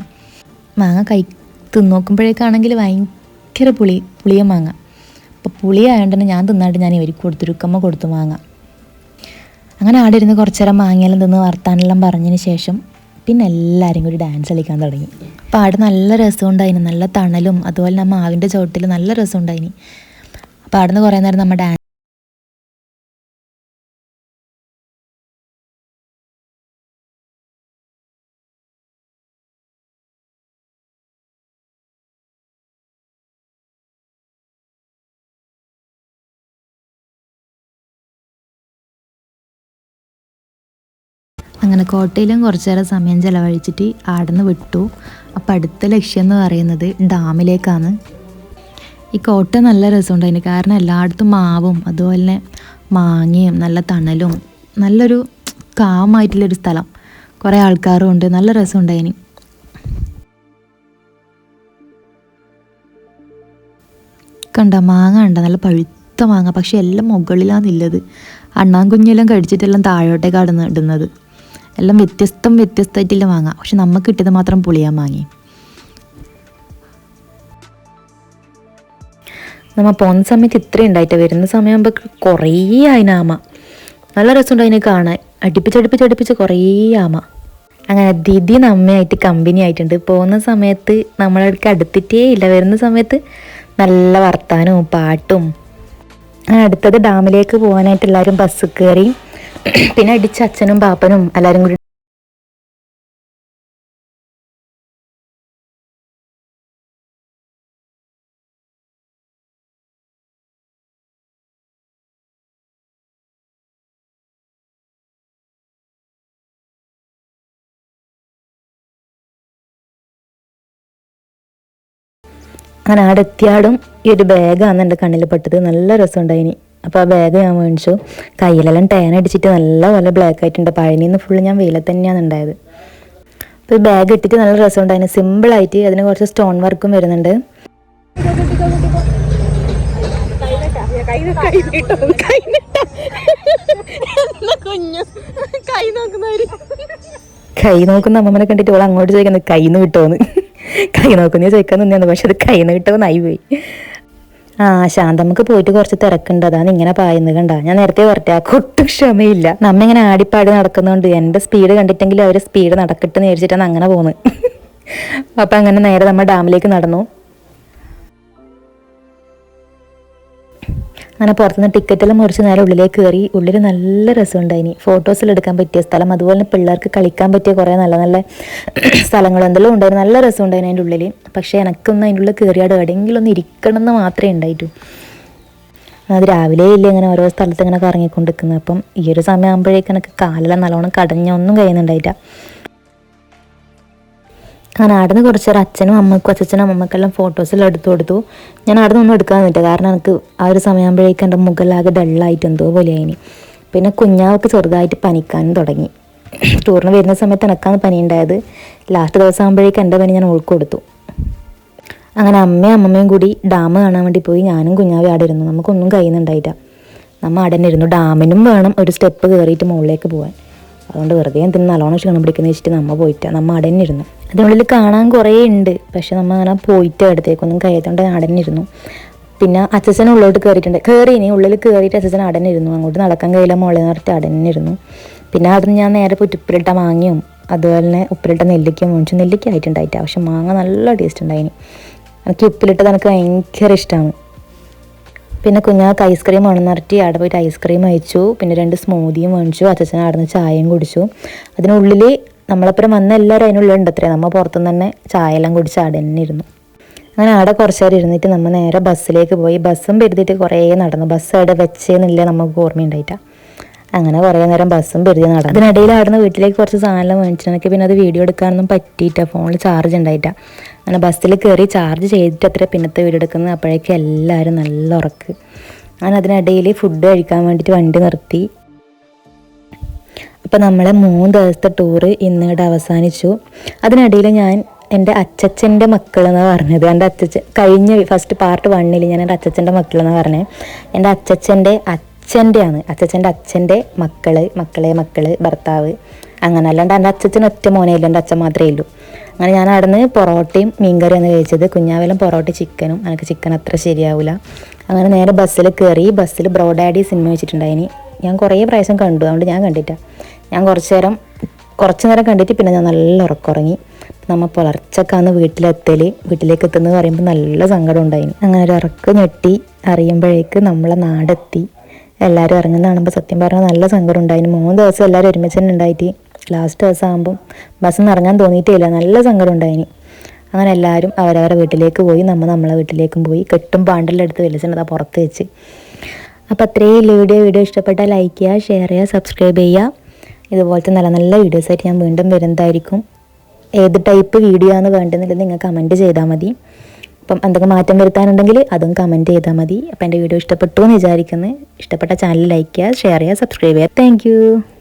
മാങ്ങ കൈ തിന്നോക്കുമ്പോഴേക്കാണെങ്കിൽ ഭയങ്കര പുളി പുളിയ മാങ്ങ. അപ്പോൾ പുളിയായതുകൊണ്ട് തന്നെ ഞാൻ തിന്നാണ്ട് ഞാൻ ഇവർക്ക് കൊടുത്തു രുക്കമ്മ കൊടുത്തു മാങ്ങ. അങ്ങനെ ആടെ ഇരുന്ന് കുറച്ചേരം മാങ്ങയെല്ലാം തിന്ന് വർത്താനെല്ലാം പറഞ്ഞതിന് ശേഷം പിന്നെ എല്ലാവരും കൂടി ഡാൻസ് കളിക്കാൻ തുടങ്ങി. അപ്പോൾ ആടെ നല്ല രസമുണ്ടായിന്. നല്ല തണലും അതുപോലെ തന്നെ മാവിന്റെ ചുവട്ടിൽ നല്ല രസമുണ്ടായിനി. അപ്പോൾ അവിടെ നിന്ന് കുറേ നേരം നമ്മൾ ഡാൻസ് അങ്ങനെ കോട്ടയിലും കുറച്ച് നേരം സമയം ചിലവഴിച്ചിട്ട് ആടുന്ന് വിട്ടു. അപ്പം അടുത്ത ലക്ഷ്യം എന്ന് പറയുന്നത് ഡാമിലേക്കാണ്. ഈ കോട്ട നല്ല രസമുണ്ട് അതിന്. കാരണം എല്ലായിടത്തും മാവും അതുപോലെ തന്നെ മാങ്ങയും നല്ല തണലും നല്ലൊരു കാമായിട്ടുള്ളൊരു സ്ഥലം. കുറേ ആൾക്കാരും ഉണ്ട്. നല്ല രസമുണ്ട് അതിന്. കണ്ട മാങ്ങ കണ്ട? നല്ല പഴുത്ത മാങ്ങ. പക്ഷെ എല്ലാം മുകളിലാണുള്ളത് അണ്ണാൻ കുഞ്ഞെല്ലാം കഴിച്ചിട്ടെല്ലാം താഴോട്ടേക്കാണ് ഇടുന്നത്. എല്ലാം വ്യത്യസ്തം വ്യത്യസ്തമായിട്ടില്ല വാങ്ങാം. പക്ഷെ നമുക്ക് കിട്ടിയത് മാത്രം പുളിയാൻ വാങ്ങി നമ്മൾ പോകുന്ന സമയത്ത് ഇത്രയും ഉണ്ടായിട്ട് വരുന്ന സമയമാകുമ്പോൾ കുറേ ആയിനാമ നല്ല രസമുണ്ട് അതിനെ കാണാൻ. അടുപ്പിച്ചടുപ്പിച്ച് അടുപ്പിച്ച് കുറേ ആമ. അങ്ങനെ ദിദി നമ്മയായിട്ട് കമ്പനി ആയിട്ടുണ്ട്. പോകുന്ന സമയത്ത് നമ്മളടുക്ക് അടുത്തിട്ടേ ഇല്ല. വരുന്ന സമയത്ത് നല്ല വർത്താനവും പാട്ടും. അടുത്തത് ഡാമിലേക്ക് പോകാനായിട്ട് എല്ലാവരും ബസ് കയറി പിന്നെ അടിച്ച് അച്ഛനും പാപ്പനും എല്ലാവരും കൂടി അങ്ങനെ ആടെത്തിയാടും. ഈ ഒരു ബാഗാണ് എന്റെ കണ്ണിൽ പെട്ടത്. നല്ല രസമുണ്ടായിനി. അപ്പോൾ ആ ബാഗ് ഞാൻ മേടിച്ചു. കയ്യിലെല്ലാം ടാൻ അടിച്ചിട്ട് നല്ല പോലെ ബ്ലാക്ക് ആയിട്ടുണ്ട്. പഴനിന്ന് ഫുള്ള് ഞാൻ വെയിലത്ത് തന്നെയാണ് ഉണ്ടായത്. അപ്പോൾ ബാഗ് ഇട്ടിട്ട് നല്ല രസമുണ്ടായിന് സിമ്പിളായിട്ട് അതിന് കുറച്ച് സ്റ്റോൺ വർക്കും വരുന്നുണ്ട്. കൈ നോക്കുന്ന അമ്മമ്മനെ കണ്ടിട്ട് ഓൾ അങ്ങോട്ട് ചോദിക്കുന്നത് കൈന്ന് കിട്ടുമെന്ന് കൈ നോക്കുന്ന ചോദിക്കാൻ നിന്നാണ് പക്ഷെ അത് കൈന്ന് കിട്ടുമെന്നായി പോയി. ആ ശാന്തമ്മക്ക് പോയിട്ട് കുറച്ച് തിരക്കുണ്ട്. അതാണ് ഇങ്ങനെ പായുന്നത് കണ്ട? ഞാൻ നേരത്തെ പറഞ്ഞ ഒട്ടും ക്ഷമയില്ല. നമ്മ ഇങ്ങനെ ആടിപ്പാടി നടക്കുന്നതുകൊണ്ട് എന്റെ സ്പീഡ് കണ്ടിട്ടെങ്കിൽ അവർ സ്പീഡ് നടക്കട്ടെ എന്ന് വിചാരിച്ചിട്ടാണ് അങ്ങനെ പോകുന്നത് അപ്പം അങ്ങനെ നേരെ നമ്മൾ ഡാമിലേക്ക് നടന്നു. അങ്ങനെ പുറത്തുനിന്ന് ടിക്കറ്റെല്ലാം മുറിച്ച് നേരെ ഉള്ളിലേക്ക് കയറി. ഉള്ളിൽ നല്ല രസമുണ്ടായിനി ഫോട്ടോസിൽ എടുക്കാൻ പറ്റിയ സ്ഥലം. അതുപോലെ തന്നെ പിള്ളേർക്ക് കളിക്കാൻ പറ്റിയ കുറേ നല്ല നല്ല സ്ഥലങ്ങൾ എന്തെല്ലാം ഉണ്ടായിരുന്നു. നല്ല രസമുണ്ടായിരുന്നു അതിന്റെ ഉള്ളിൽ പക്ഷേ എനിക്കൊന്നും അതിന്റെ ഉള്ളിൽ കയറിയാട് എവിടെയെങ്കിലും ഒന്ന് ഇരിക്കണം എന്ന് മാത്രമേ ഉണ്ടായിട്ടു. അത് രാവിലെ ഇല്ല ഇങ്ങനെ ഓരോ സ്ഥലത്ത് ഇങ്ങനെ കറങ്ങിക്കൊണ്ടിരിക്കുന്നത്. അപ്പം ഈ ഒരു സമയമാകുമ്പോഴേക്കും എനിക്ക് കാലെല്ലാം നല്ലോണം കടഞ്ഞൊന്നും കഴിയുന്നുണ്ടായില്ല. അങ്ങനെ അവിടെ നിന്ന് കുറച്ച് അച്ഛനും അമ്മക്കും അച്ഛനും അമ്മക്കെല്ലാം ഫോട്ടോസെല്ലാം എടുത്തു കൊടുത്തു. ഞാൻ അവിടെ നിന്നൊന്നും എടുക്കാൻ പറ്റില്ല കാരണം എനിക്ക് ആ ഒരു സമയമാകുമ്പോഴേക്കും എന്റെ മുകളിലാകെ ഡള്ളായിട്ട് എന്തോ പോലെയായിനി. പിന്നെ കുഞ്ഞാവൊക്കെ ചെറുതായിട്ട് പനിക്കാനും തുടങ്ങി. ടൂറിന് വരുന്ന സമയത്ത് എനക്കാണ് പനി ഉണ്ടായത് ലാസ്റ്റ് ദിവസം ആകുമ്പോഴേക്കും എന്റെ പനി ഞാൻ കൊടുത്തു. അങ്ങനെ അമ്മയും അമ്മമ്മയും കൂടി ഡാം കാണാൻ വേണ്ടി പോയി. ഞാനും കുഞ്ഞാവി അവിടെ ഇരുന്നു. നമുക്കൊന്നും കഴിയുന്നുണ്ടായില്ല. നമ്മൾ അവിടെ ഇരുന്നു. ഡാമിനും വേണം ഒരു സ്റ്റെപ്പ് കയറിയിട്ട് മുകളിലേക്ക് പോകാൻ അതുകൊണ്ട് വെറുതെ എന്തിനും നല്ലോണം ക്ഷീണം പിടിക്കുന്ന വെച്ചിട്ട് നമ്മ പോയിട്ട് നമ്മ അടഞ്ഞിരുന്നു. അതിനുള്ളിൽ കാണാൻ കുറേ ഉണ്ട് പക്ഷെ നമ്മ അങ്ങനെ പോയിട്ട് അടുത്തേക്കൊന്നും കയറ്റോണ്ട് അടഞ്ഞിരുന്നു. പിന്നെ അച്ഛൻ ഉള്ളോട്ട് കയറിയിട്ടുണ്ട് കയറി ഇനി ഉള്ളിൽ കയറിയിട്ട് അച്ഛൻ അടന്നിരുന്നു അങ്ങോട്ട് നടക്കാൻ കഴിയില്ല മുകളിൽ നിർത്തി അടഞ്ഞിരുന്നു. പിന്നെ അവിടുന്ന് ഞാൻ നേരെ പോയിട്ട് ഉപ്പിലിട്ട മാങ്ങയും അതുപോലെ തന്നെ ഉപ്പിലിട്ട നെല്ലിക്ക മേടിച്ചു നെല്ലിക്ക ആയിട്ടുണ്ടായിട്ട് പക്ഷെ മാങ്ങ നല്ല ടേസ്റ്റ് ഉണ്ടായിന്. എനിക്ക് ഉപ്പിലിട്ടത് എനിക്ക് ഭയങ്കര ഇഷ്ടമാണ് പിന്നെ കുഞ്ഞാൾക്ക് ഐസ്ക്രീം വേണമെന്ന് പറഞ്ഞിട്ട് അവിടെ പോയിട്ട് ഐസ്ക്രീം അയച്ചു പിന്നെ രണ്ട് സ്മൂതിയും വാങ്ങിച്ചു. അച്ഛൻ അവിടെ നിന്ന് ചായയും കുടിച്ചു. അതിനുള്ളിൽ നമ്മളപ്പുറം വന്ന എല്ലാവരും അതിനുള്ളിൽ ഉണ്ട് അത്രേ. നമ്മൾ പുറത്തുനിന്ന് തന്നെ ചായ എല്ലാം കുടിച്ച് അവിടെ തന്നെ ഇരുന്നു. അങ്ങനെ അവിടെ കുറച്ച് നേരം ഇരുന്നിട്ട് നമ്മൾ നേരെ ബസ്സിലേക്ക് പോയി. ബസ്സും പെരുതിയിട്ട് കുറേ നടന്നു. ബസ് അവിടെ വെച്ചേന്നില്ല നമുക്ക് ഓർമ്മയുണ്ടായിട്ടാ. അങ്ങനെ കുറേ നേരം ബസ്സും പെരുതി നടന്നു. അതിനിടയിൽ അവിടെ നിന്ന് വീട്ടിലേക്ക് കുറച്ച് സാധനം എനിക്ക് പിന്നെ അത് വീഡിയോ എടുക്കാനൊന്നും പറ്റിയിട്ട? ഫോണിൽ ചാർജ് ഉണ്ടായിട്ടാ. അങ്ങനെ ബസ്സിൽ കയറി ചാർജ് ചെയ്തിട്ട് അത്ര പിന്നത്തെ വീടെടുക്കുന്നത് അപ്പോഴേക്കും എല്ലാവരും നല്ല ഉറക്ക്. അങ്ങനെ അതിനിടയിൽ ഫുഡ് കഴിക്കാൻ വേണ്ടിയിട്ട് വണ്ടി നിർത്തി. അപ്പോൾ നമ്മളെ മൂന്ന് ദിവസത്തെ ടൂറ് ഇന്നിവിടെ അവസാനിച്ചു. അതിനിടയിൽ ഞാൻ എന്റെ അച്ചച്ചന്റെ എന്ന് പറഞ്ഞത്. എന്റെ അച്ചച്ചൻ കഴിഞ്ഞ ഫസ്റ്റ് പാർട്ട് വണ്ണിൽ ഞാൻ എന്റെ അച്ചച്ചന്റെ മക്കളെന്ന് പറഞ്ഞത് എന്റെ അച്ചച്ചന്റെ അച്ഛന്റെയാണ്. അച്ചച്ചന്റെ അച്ഛന്റെ മക്കൾ മക്കളെ മക്കൾ ഭർത്താവ്. അങ്ങനെ അല്ലാണ്ട് എന്റെ അച്ചച്ചൻ ഒറ്റ മോനെ ഇല്ല. എന്റെ അച്ഛൻ മാത്രമേ ഉള്ളൂ. അങ്ങനെ ഞാൻ അവിടെ നിന്ന് പൊറോട്ടയും മീൻകറിയാണ് കഴിച്ചത്. കുഞ്ഞാവലും പൊറോട്ട ചിക്കനും. എനിക്ക് ചിക്കൻ അത്ര ശരിയാവില്ല അങ്ങനെ നേരെ ബസ്സിൽ കയറി ബസ്സിൽ ബ്രോഡാഡി സിനിമ വെച്ചിട്ടുണ്ടായിനി. ഞാൻ കുറേ പ്രാവശ്യം കണ്ടു. അതുകൊണ്ട് ഞാൻ കണ്ടിട്ട ഞാൻ കുറച്ച് നേരം കുറച്ച് നേരം കണ്ടിട്ട് പിന്നെ ഞാൻ നല്ല ഉറക്കുറങ്ങി. നമ്മൾ പുലർച്ചക്കാന്ന് വീട്ടിലെത്തൽ വീട്ടിലേക്ക് എത്തുന്നത് പറയുമ്പോൾ നല്ല സങ്കടം ഉണ്ടായിന്. അങ്ങനെ ഒരു ഉറക്ക് ഞെട്ടി അറിയുമ്പോഴേക്ക് നമ്മളെ നാടെത്തി. എല്ലാവരും ഇറങ്ങുന്ന കാണുമ്പോൾ സത്യം പറഞ്ഞാൽ നല്ല സങ്കടം ഉണ്ടായിന്. മൂന്ന് ദിവസം എല്ലാവരും ഒരുമിച്ച് തന്നെ ഉണ്ടായിട്ട്. ലാസ്റ്റ് ദിവസം ആകുമ്പം ബസ്സിൽ നിന്ന് ഇറങ്ങാൻ തോന്നിയിട്ടേ നല്ല സങ്കടം ഉണ്ടായിന്. അങ്ങനെ എല്ലാവരും അവരവരുടെ വീട്ടിലേക്ക് പോയി. നമ്മൾ നമ്മളെ വീട്ടിലേക്കും പോയി. കെട്ടും പാണ്ടലെടുത്ത് എടുത്ത് ആ പുറത്ത് വെച്ച്. അപ്പോൾ അത്രയും ഇല്ല വീഡിയോ. വീഡിയോ ഇഷ്ടപ്പെട്ടാൽ ലൈക്ക് ചെയ്യുക ഷെയർ ചെയ്യുക സബ്സ്ക്രൈബ് ചെയ്യുക. ഇതുപോലത്തെ നല്ല നല്ല വീഡിയോസായിട്ട് ഞാൻ വീണ്ടും വരുന്നതായിരിക്കും. ഏത് ടൈപ്പ് വീഡിയോ ആണ് വേണ്ടതെന്നുള്ളത് നിങ്ങൾ കമന്റ് ചെയ്താൽ മതി. അപ്പം എന്തെങ്കിലും മാറ്റം വരുത്താനുണ്ടെങ്കിൽ അതും കമന്റ് ചെയ്താൽ മതി. അപ്പം എന്റെ വീഡിയോ ഇഷ്ടപ്പെട്ടു എന്ന് വിചാരിക്കുന്നത് ഇഷ്ടപ്പെട്ട ചാനൽ ലൈക്ക് ചെയ്യുക ഷെയർ ചെയ്യുക സബ്സ്ക്രൈബ് ചെയ്യുക. താങ്ക്